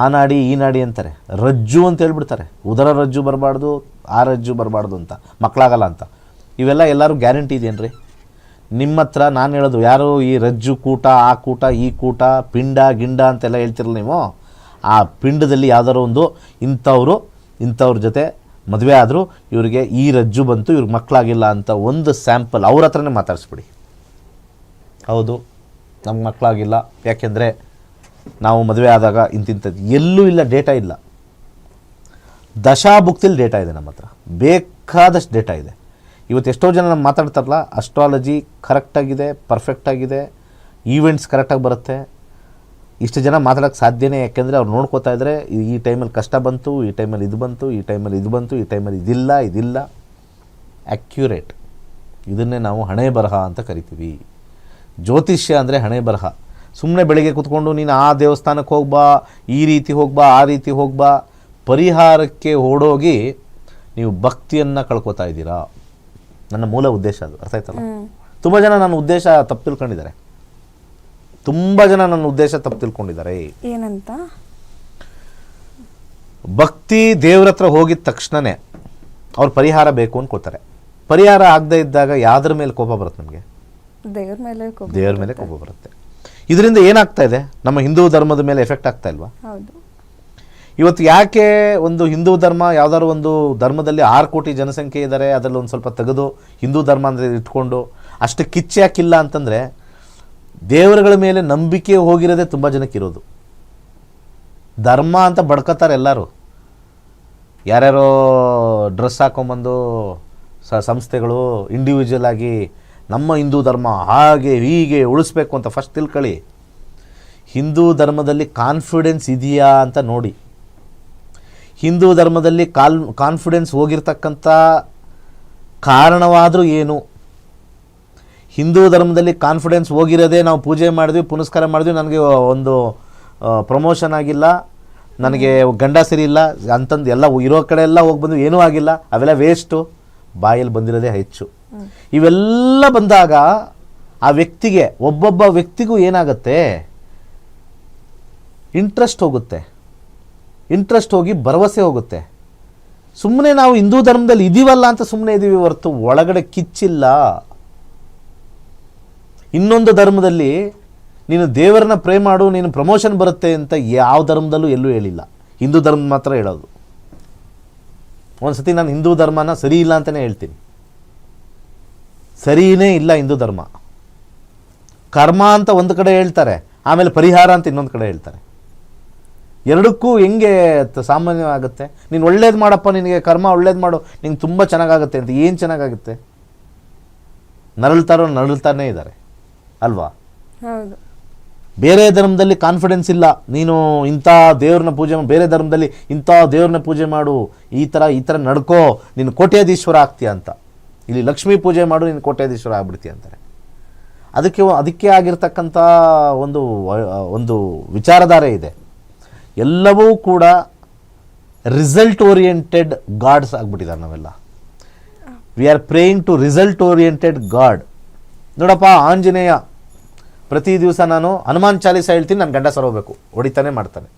ಆ ನಾಡಿ, ಈ ನಾಡಿ ಅಂತಾರೆ. ರಜ್ಜು ಅಂತ ಹೇಳ್ಬಿಡ್ತಾರೆ. ಉದರ ರಜ್ಜು ಬರಬಾರ್ದು, ಆ ರಜ್ಜು ಬರಬಾರ್ದು ಅಂತ. ಮಕ್ಕಳಾಗಲ್ಲ ಅಂತ. ಇವೆಲ್ಲ ಎಲ್ಲರೂ ಗ್ಯಾರಂಟಿ ಇದೇನ್ರಿ ನಿಮ್ಮ ಹತ್ರ ನಾನು ಹೇಳೋದು, ಯಾರು ಈ ರಜ್ಜು ಕೂಟ, ಆ ಕೂಟ, ಈ ಕೂಟ, ಪಿಂಡ, ಗಿಂಡ ಅಂತೆಲ್ಲ ಹೇಳ್ತಿರಲ್ಲ ನೀವು? ಆ ಪಿಂಡದಲ್ಲಿ ಯಾವ್ದಾರು ಒಂದು ಇಂಥವರು, ಇಂಥವ್ರ ಜೊತೆ ಮದುವೆ ಆದರೂ ಇವರಿಗೆ ಈ ರಜ್ಜು ಬಂತು, ಇವ್ರಿಗೆ ಮಕ್ಕಳಾಗಿಲ್ಲ ಅಂತ ಒಂದು ಸ್ಯಾಂಪಲ್ ಅವ್ರ ಹತ್ರನೇ ಮಾತಾಡಿಸ್ಬಿಡಿ. ಹೌದು, ನಮ್ಗೆ ಮಕ್ಕಳಾಗಿಲ್ಲ ಯಾಕೆಂದರೆ ನಾವು ಮದುವೆ ಆದಾಗ ಇಂತಿಂಥದ್ದು ಎಲ್ಲೂ ಇಲ್ಲ, ಡೇಟಾ ಇಲ್ಲ. ದಶಾಭುಕ್ತಿಲಿ ಡೇಟಾ ಇದೆ ನಮ್ಮ ಹತ್ರ. ಬೇಕಾದಷ್ಟು ಡೇಟಾ ಇದೆ. ಇವತ್ತು ಎಷ್ಟೋ ಜನ ನಮ್ಮ ಮಾತಾಡ್ತಾರಲ್ಲ ಅಸ್ಟ್ರಾಲಜಿ ಕರೆಕ್ಟಾಗಿದೆ ಪರ್ಫೆಕ್ಟಾಗಿದೆ ಈವೆಂಟ್ಸ್ ಕರೆಕ್ಟಾಗಿ ಬರುತ್ತೆ. ಇಷ್ಟು ಜನ ಮಾತಾಡೋಕ್ಕೆ ಸಾಧ್ಯನೇ ಯಾಕೆಂದರೆ ಅವ್ರು ನೋಡ್ಕೋತಾ ಇದ್ದರೆ ಈ- ಟೈಮಲ್ಲಿ ಕಷ್ಟ ಬಂತು ಈ ಟೈಮಲ್ಲಿ ಇದು ಬಂತು ಈ ಟೈಮಲ್ಲಿ ಇದು ಬಂತು ಈ ಟೈಮಲ್ಲಿ ಇದಿಲ್ಲ ಇದಿಲ್ಲ. ಆ್ಯಕ್ಯುರೇಟ್ ಇದನ್ನೇ ನಾವು ಹಣೆ ಬರಹ ಅಂತ ಕರಿತೀವಿ. ಜ್ಯೋತಿಷ್ಯ ಅಂದರೆ ಹಣೆ ಬರಹ. ಸುಮ್ಮನೆ ಬೆಳಗ್ಗೆ ಕೂತ್ಕೊಂಡು ನೀನು ಆ ದೇವಸ್ಥಾನಕ್ಕೆ ಹೋಗ್ಬಾ ಈ ರೀತಿ ಹೋಗ್ಬಾ ಆ ರೀತಿ ಹೋಗ್ಬಾ ಪರಿಹಾರಕ್ಕೆ ಓಡೋಗಿ ನೀವು ಭಕ್ತಿಯನ್ನು ಕಳ್ಕೊತಾ ಇದ್ದೀರಾ. ನನ್ನ ಮೂಲ ಉದ್ದೇಶ ಅದು. ಅರ್ಥ ಆಯ್ತಲ್ಲ? ತುಂಬ ಜನ ನನ್ನ ಉದ್ದೇಶ ತಪ್ಪು ತಿಳ್ಕೊಂಡಿದ್ದಾರೆ ತುಂಬ ಜನ ನನ್ನ ಉದ್ದೇಶ ತಪ್ಪು ತಿಳ್ಕೊಂಡಿದ್ದಾರೆ. ಏನಂತ? ಭಕ್ತಿ ದೇವ್ರ ಹತ್ರ ಹೋಗಿದ ತಕ್ಷಣನೇ ಅವ್ರು ಪರಿಹಾರ ಬೇಕು ಅನ್ಕೊಳ್ತಾರೆ. ಪರಿಹಾರ ಆಗದೆ ಇದ್ದಾಗ ಯಾವ್ದ್ರ ಮೇಲೆ ಕೋಪ ಬರುತ್ತೆ ನಮಗೆ? ದೇವ್ರ ಮೇಲೆ ಕೋಪ ದೇವ್ರ ಮೇಲೆ ಕೋಪ ಬರುತ್ತೆ. ಇದರಿಂದ ಏನಾಗ್ತಾ ಇದೆ? ನಮ್ಮ ಹಿಂದೂ ಧರ್ಮದ ಮೇಲೆ ಎಫೆಕ್ಟ್ ಆಗ್ತಾ ಇಲ್ವಾ? ಹೌದು. ಇವತ್ತು ಯಾಕೆ ಒಂದು ಹಿಂದೂ ಧರ್ಮ ಯಾವ್ದಾದ್ರು ಒಂದು ಧರ್ಮದಲ್ಲಿ ಆರು ಕೋಟಿ ಜನಸಂಖ್ಯೆ ಇದ್ದಾರೆ ಅದರಲ್ಲಿ ಒಂದು ಸ್ವಲ್ಪ ತೆಗೆದು ಹಿಂದೂ ಧರ್ಮ ಅಂದರೆ ಇಟ್ಕೊಂಡು ಅಷ್ಟು ಕಿಚ್ಚೆ ಯಾಕಿಲ್ಲ ಅಂತಂದರೆ ದೇವರುಗಳ ಮೇಲೆ ನಂಬಿಕೆ ಹೋಗಿರೋದೇ ತುಂಬ ಜನಕ್ಕೆ ಇರೋದು. ಧರ್ಮ ಅಂತ ಬಡ್ಕೋತಾರೆ ಎಲ್ಲರೂ. ಯಾರ್ಯಾರೋ ಡ್ರೆಸ್ ಹಾಕೊಂಬಂದು ಸ ಸಂಸ್ಥೆಗಳು ಇಂಡಿವಿಜುವಲ್ ಆಗಿ ನಮ್ಮ ಹಿಂದೂ ಧರ್ಮ ಹಾಗೆ ಹೀಗೆ ಉಳಿಸ್ಬೇಕು ಅಂತ ಫಸ್ಟ್ ತಿಳ್ಕೊಳ್ಳಿ. ಹಿಂದೂ ಧರ್ಮದಲ್ಲಿ ಕಾನ್ಫಿಡೆನ್ಸ್ ಇದೆಯಾ ಅಂತ ನೋಡಿ. ಹಿಂದೂ ಧರ್ಮದಲ್ಲಿ ಕಾಲ್ ಕಾನ್ಫಿಡೆನ್ಸ್ ಹೋಗಿರ್ತಕ್ಕಂಥ ಕಾರಣವಾದರೂ ಏನು? ಹಿಂದೂ ಧರ್ಮದಲ್ಲಿ ಕಾನ್ಫಿಡೆನ್ಸ್ ಹೋಗಿರೋದೇ ನಾವು ಪೂಜೆ ಮಾಡಿದ್ವಿ, ಪುನಸ್ಕಾರ ಮಾಡಿದ್ವಿ, ನನಗೆ ಒಂದು ಪ್ರಮೋಷನ್ ಆಗಿಲ್ಲ. ನನಗೆ ಗಂಡ ಸರಿ ಇಲ್ಲ, ಅಂತಂದು ಎಲ್ಲ ಇರೋ ಕಡೆ ಎಲ್ಲ ಹೋಗಿ ಬಂದು ಏನೂ ಆಗಿಲ್ಲ. ಅವೆಲ್ಲ ವೇಸ್ಟು ಬಾಯಲ್ಲಿ ಬಂದಿರೋದೇ ಹೆಚ್ಚು. ಇವೆಲ್ಲ ಬಂದಾಗ ಆ ವ್ಯಕ್ತಿಗೆ, ಒಬ್ಬೊಬ್ಬ ವ್ಯಕ್ತಿಗೂ ಏನಾಗುತ್ತೆ? ಇಂಟ್ರೆಸ್ಟ್ ಹೋಗುತ್ತೆ. ಇಂಟ್ರೆಸ್ಟ್ ಹೋಗಿ ಭರವಸೆ ಹೋಗುತ್ತೆ. ಸುಮ್ಮನೆ ನಾವು ಹಿಂದೂ ಧರ್ಮದಲ್ಲಿ ಇದೀವಲ್ಲ ಅಂತ ಸುಮ್ಮನೆ ಇದ್ದೀವಿ ಹೊರತು, ಒಳಗಡೆ ಕಿಚ್ಚಿಲ್ಲ. ಇನ್ನೊಂದು ಧರ್ಮದಲ್ಲಿ ನೀನು ದೇವರನ್ನ ಪ್ರೇ ಮಾಡು, ನೀನು ಪ್ರಮೋಷನ್ ಬರುತ್ತೆ ಅಂತ ಯಾವ ಧರ್ಮದಲ್ಲೂ ಎಲ್ಲೂ ಹೇಳಿಲ್ಲ. ಹಿಂದೂ ಧರ್ಮ ಮಾತ್ರ ಹೇಳೋದು. ಒಂದು ಸತಿ ನಾನು ಹಿಂದೂ ಧರ್ಮನ ಸರಿ ಇಲ್ಲ ಅಂತಲೇ ಹೇಳ್ತೀನಿ. ಸರಿಯೇ ಇಲ್ಲ ಹಿಂದೂ ಧರ್ಮ. ಕರ್ಮ ಅಂತ ಒಂದು ಕಡೆ ಹೇಳ್ತಾರೆ, ಆಮೇಲೆ ಪರಿಹಾರ ಅಂತ ಇನ್ನೊಂದು ಕಡೆ ಹೇಳ್ತಾರೆ. ಎರಡಕ್ಕೂ ಹೆಂಗೆ ಸಾಮಾನ್ಯವಾಗುತ್ತೆ? ನೀನು ಒಳ್ಳೇದು ಮಾಡಪ್ಪ, ನಿನಗೆ ಕರ್ಮ ಒಳ್ಳೇದು ಮಾಡು, ನಿಂಗೆ ತುಂಬ ಚೆನ್ನಾಗಾಗುತ್ತೆ ಅಂತ ಏನು ಚೆನ್ನಾಗಾಗುತ್ತೆ? ನರಳ್ತಾರೋ ನರಳ್ತಾನೇ ಇದ್ದಾರೆ. ಅಲ್ವಾ? ಬೇರೆ ಧರ್ಮದಲ್ಲಿ ಕಾನ್ಫಿಡೆನ್ಸ್ ಇಲ್ಲ. ನೀನು ಇಂಥ ದೇವ್ರನ್ನ ಪೂಜೆ ಬೇರೆ ಧರ್ಮದಲ್ಲಿ ಇಂಥ ದೇವ್ರನ್ನ ಪೂಜೆ ಮಾಡು. ಈ ಥರ ಈ ಥರ ನಡ್ಕೋ. ನೀನು ಕೋಟ್ಯಾಧೀಶ್ವರ ಆಗ್ತೀಯ ಅಂತ. ಇಲ್ಲಿ ಲಕ್ಷ್ಮೀ ಪೂಜೆ ಮಾಡು ನೀನು ಕೋಟ್ಯಾಧೀಶ್ವರ ಆಗ್ಬಿಡ್ತೀಯ ಅಂತಾರೆ. ಅದಕ್ಕೆ ಅದಕ್ಕೆ ಆಗಿರ್ತಕ್ಕಂಥ ಒಂದು ಒಂದು ವಿಚಾರಧಾರೆ ಇದೆ. ಎಲ್ಲವೂ ಕೂಡ ರಿಸಲ್ಟ್ ಓರಿಯೆಂಟೆಡ್ ಗಾಡ್ಸ್ ಆಗ್ಬಿಟ್ಟಿದ್ದಾರೆ ನಾವೆಲ್ಲ. We are praying to result oriented god ನೋಡಪ್ಪ ಆಂಜನೇಯ ಪ್ರತಿ ದಿವಸ ನಾನು ಹನುಮಾನ್ ಚಾಲೀಸ ಹೇಳ್ತೀನಿ ನನ್ನ ಗಂಡ ಸರೋಬೇಕು ಹೊಡಿತಾನೆ ಮಾಡ್ತಾನೆ.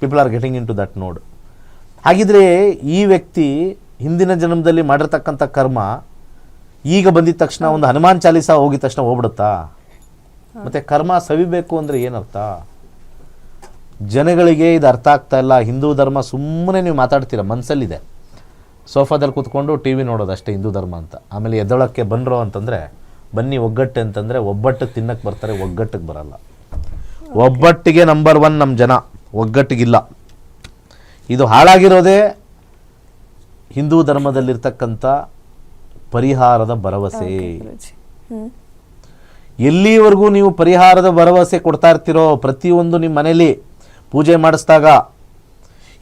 People are getting into that ನೋಡ್ ಹಾಗಿದ್ರೆ ಈ ವ್ಯಕ್ತಿ ಹಿಂದಿನ ಜನ್ಮದಲ್ಲಿ ಮಾಡಿರ್ತಕ್ಕಂಥ ಕರ್ಮ ಈಗ ಬಂದಿದ ತಕ್ಷಣ ಒಂದು ಹನುಮಾನ್ ಚಾಲೀಸ ಹೋಗಿದ ತಕ್ಷಣ ಹೋಗ್ಬಿಡುತ್ತಾ? ಮತ್ತೆ ಕರ್ಮ ಸವಿಬೇಕು ಅಂದರೆ ಏನರ್ಥ? ಜನಗಳಿಗೆ ಇದು ಅರ್ಥ ಆಗ್ತಾ ಇಲ್ಲ. ಹಿಂದೂ ಧರ್ಮ ಸುಮ್ಮನೆ ನೀವು ಮಾತಾಡ್ತೀರ ಮನಸ್ಸಲ್ಲಿದೆ ಸೋಫಾದಲ್ಲಿ ಕೂತ್ಕೊಂಡು ಟಿ ವಿ ನೋಡೋದು ಅಷ್ಟೇ ಹಿಂದೂ ಧರ್ಮ ಅಂತ. ಆಮೇಲೆ ಎದ್ದೊಳಕ್ಕೆ ಬಂದರು ಅಂತಂದರೆ ಬನ್ನಿ ಒಗ್ಗಟ್ಟು ಅಂತಂದರೆ ಒಬ್ಬಟ್ಟು ತಿನ್ನಕ್ಕೆ ಬರ್ತಾರೆ ಒಗ್ಗಟ್ಟಿಗೆ ಬರಲ್ಲ. ಒಬ್ಬಟ್ಟಿಗೆ ನಂಬರ್ ಒನ್ ನಮ್ಮ ಜನ ಒಗ್ಗಟ್ಟಿಗಿಲ್ಲ. ಇದು ಹಾಳಾಗಿರೋದೇ ಹಿಂದೂ ಧರ್ಮದಲ್ಲಿರ್ತಕ್ಕಂಥ ಪರಿಹಾರದ ಭರವಸೆ. ಎಲ್ಲಿವರೆಗೂ ನೀವು ಪರಿಹಾರದ ಭರವಸೆ ಕೊಡ್ತಾ ಇರ್ತೀರೋ ಪ್ರತಿಯೊಂದು ನಿಮ್ಮ ಮನೇಲಿ ಪೂಜೆ ಮಾಡಿಸಿದಾಗ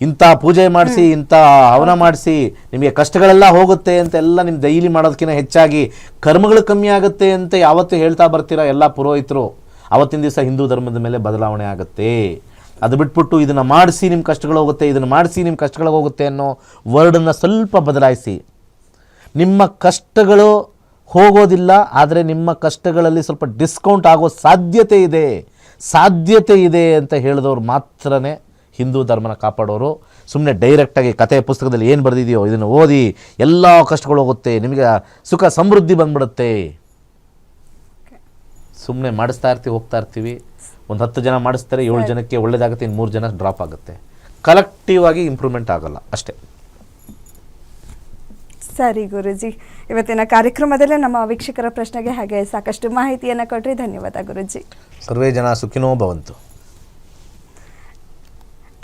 ಇಂಥ ಪೂಜೆ ಮಾಡಿಸಿ ಇಂಥ ಹವನ ಮಾಡಿಸಿ ನಿಮಗೆ ಕಷ್ಟಗಳೆಲ್ಲ ಹೋಗುತ್ತೆ ಅಂತ ಎಲ್ಲ ನಿಮ್ಮ ಡೈಲಿ ಮಾಡೋದಕ್ಕಿಂತ ಹೆಚ್ಚಾಗಿ ಕರ್ಮಗಳು ಕಮ್ಮಿ ಆಗುತ್ತೆ ಅಂತ ಯಾವತ್ತೂ ಹೇಳ್ತಾ ಬರ್ತೀರಾ ಎಲ್ಲ ಪುರೋಹಿತರು? ಅವತ್ತಿನ ದಿವಸ ಹಿಂದೂ ಧರ್ಮದ ಮೇಲೆ ಬದಲಾವಣೆ ಆಗುತ್ತೆ. ಅದು ಬಿಟ್ಬಿಟ್ಟು ಇದನ್ನು ಮಾಡಿಸಿ ನಿಮ್ಮ ಕಷ್ಟಗಳು ಹೋಗುತ್ತೆ ಇದನ್ನು ಮಾಡಿಸಿ ನಿಮ್ಮ ಕಷ್ಟಗಳು ಹೋಗುತ್ತೆ ಅನ್ನೋ ವರ್ಡನ್ನು ಸ್ವಲ್ಪ ಬದಲಾಯಿಸಿ. ನಿಮ್ಮ ಕಷ್ಟಗಳು ಹೋಗೋದಿಲ್ಲ ಆದರೆ ನಿಮ್ಮ ಕಷ್ಟಗಳಲ್ಲಿ ಸ್ವಲ್ಪ ಡಿಸ್ಕೌಂಟ್ ಆಗೋ ಸಾಧ್ಯತೆ ಇದೆ. ಸಾಧ್ಯತೆ ಇದೆ ಅಂತ ಹೇಳಿದವ್ರು ಮಾತ್ರನೇ ಹಿಂದೂ ಧರ್ಮನ ಕಾಪಾಡೋರು ಸುಮ್ಮನೆ ಡೈರೆಕ್ಟಾಗಿ ಕತೆ ಪುಸ್ತಕದಲ್ಲಿ ಏನು ಬರೆದಿದೆಯೋ ಇದನ್ನು ಓದಿ ಎಲ್ಲ ಕಷ್ಟಗಳು ಹೋಗುತ್ತೆ ನಿಮಗೆ ಸುಖ ಸಮೃದ್ಧಿ ಬಂದ್ಬಿಡುತ್ತೆ. ಸುಮ್ಮನೆ ಮಾಡಿಸ್ತಾ ಇರ್ತೀವಿ ಹೋಗ್ತಾ ಇರ್ತೀವಿ. ಒಂದು ಹತ್ತು ಜನ ಮಾಡಿಸ್ತಾರೆ ಏಳು ಜನಕ್ಕೆ ಒಳ್ಳೇದಾಗುತ್ತೆ ಇನ್ನು ಮೂರು ಜನ ಡ್ರಾಪ್ ಆಗುತ್ತೆ. ಕಲೆಕ್ಟಿವ್ ಆಗಿ ಇಂಪ್ರೂವ್ಮೆಂಟ್ ಆಗಲ್ಲ ಅಷ್ಟೇ. ಸರಿ ಗುರುಜಿ ಇವತ್ತಿನ ಕಾರ್ಯಕ್ರಮದಲ್ಲೇ ನಮ್ಮ ವೀಕ್ಷಕರ ಪ್ರಶ್ನೆಗೆ ಹಾಗೆ ಸಾಕಷ್ಟು ಮಾಹಿತಿಯನ್ನು ಕೊಟ್ಟರೆ ಧನ್ಯವಾದ ಗುರುಜಿ. ಸರ್ವೇ ಜನ ಸುಖಿನೋ ಭವಂತು.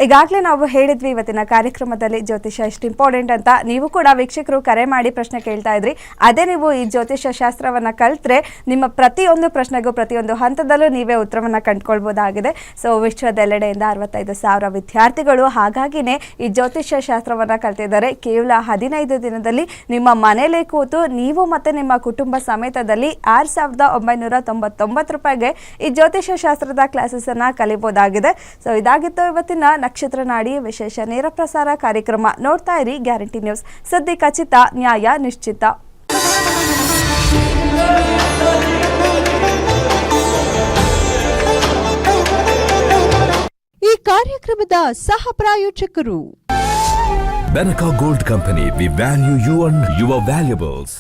ಈಗಾಗಲೇ ನಾವು ಹೇಳಿದ್ವಿ ಇವತ್ತಿನ ಕಾರ್ಯಕ್ರಮದಲ್ಲಿ ಜ್ಯೋತಿಷ್ಯ ಎಷ್ಟು ಇಂಪಾರ್ಟೆಂಟ್ ಅಂತ. ನೀವು ಕೂಡ ವೀಕ್ಷಕರು ಕರೆ ಮಾಡಿ ಪ್ರಶ್ನೆ ಕೇಳ್ತಾ ಇದ್ರಿ. ಅದೇ ನೀವು ಈ ಜ್ಯೋತಿಷ್ಯ ಶಾಸ್ತ್ರವನ್ನು ಕಲ್ತ್ರೆ ನಿಮ್ಮ ಪ್ರತಿಯೊಂದು ಪ್ರಶ್ನೆಗೂ, ಪ್ರತಿಯೊಂದು ಹಂತದಲ್ಲೂ ನೀವೇ ಉತ್ತರವನ್ನು ಕಂಡುಕೊಳ್ಬೋದಾಗಿದೆ. ಸೊ ವಿಶ್ವದೆಲ್ಲೆಡೆಯಿಂದ ಅರವತ್ತೈದು ಸಾವಿರ ವಿದ್ಯಾರ್ಥಿಗಳು ಹಾಗಾಗಿನೇ ಈ ಜ್ಯೋತಿಷ್ಯ ಶಾಸ್ತ್ರವನ್ನು ಕಲ್ತಿದ್ದಾರೆ. ಕೇವಲ ಹದಿನೈದು ದಿನದಲ್ಲಿ ನಿಮ್ಮ ಮನೆಯಲ್ಲೇ ಕೂತು ನೀವು ಮತ್ತು ನಿಮ್ಮ ಕುಟುಂಬ ಸಮೇತದಲ್ಲಿ ಆರು ಸಾವಿರದ ಒಂಬೈನೂರ ತೊಂಬತ್ತೊಂಬತ್ತು ರೂಪಾಯಿಗೆ ಈ ಜ್ಯೋತಿಷ್ಯ ಶಾಸ್ತ್ರದ ಕ್ಲಾಸಸನ್ನು ಕಲಿಬೋದಾಗಿದೆ. ಸೊ ಇದಾಗಿತ್ತು ಇವತ್ತಿನ ನಕ್ಷತ್ರ ನಾಡಿ ವಿಶೇಷ ನೇರ ಪ್ರಸಾರ ಕಾರ್ಯಕ್ರಮ ನೋಡ್ತಾ ಇರಿ ಗ್ಯಾರಂಟಿ ನ್ಯೂಸ್. ಸದ್ಯ ಖಚಿತ ನ್ಯಾಯ ನಿಶ್ಚಿತ. ಈ ಕಾರ್ಯಕ್ರಮದ ಸಹ ಪ್ರಾಯೋಜಕರು. Benaka gold company we value you and your valuables.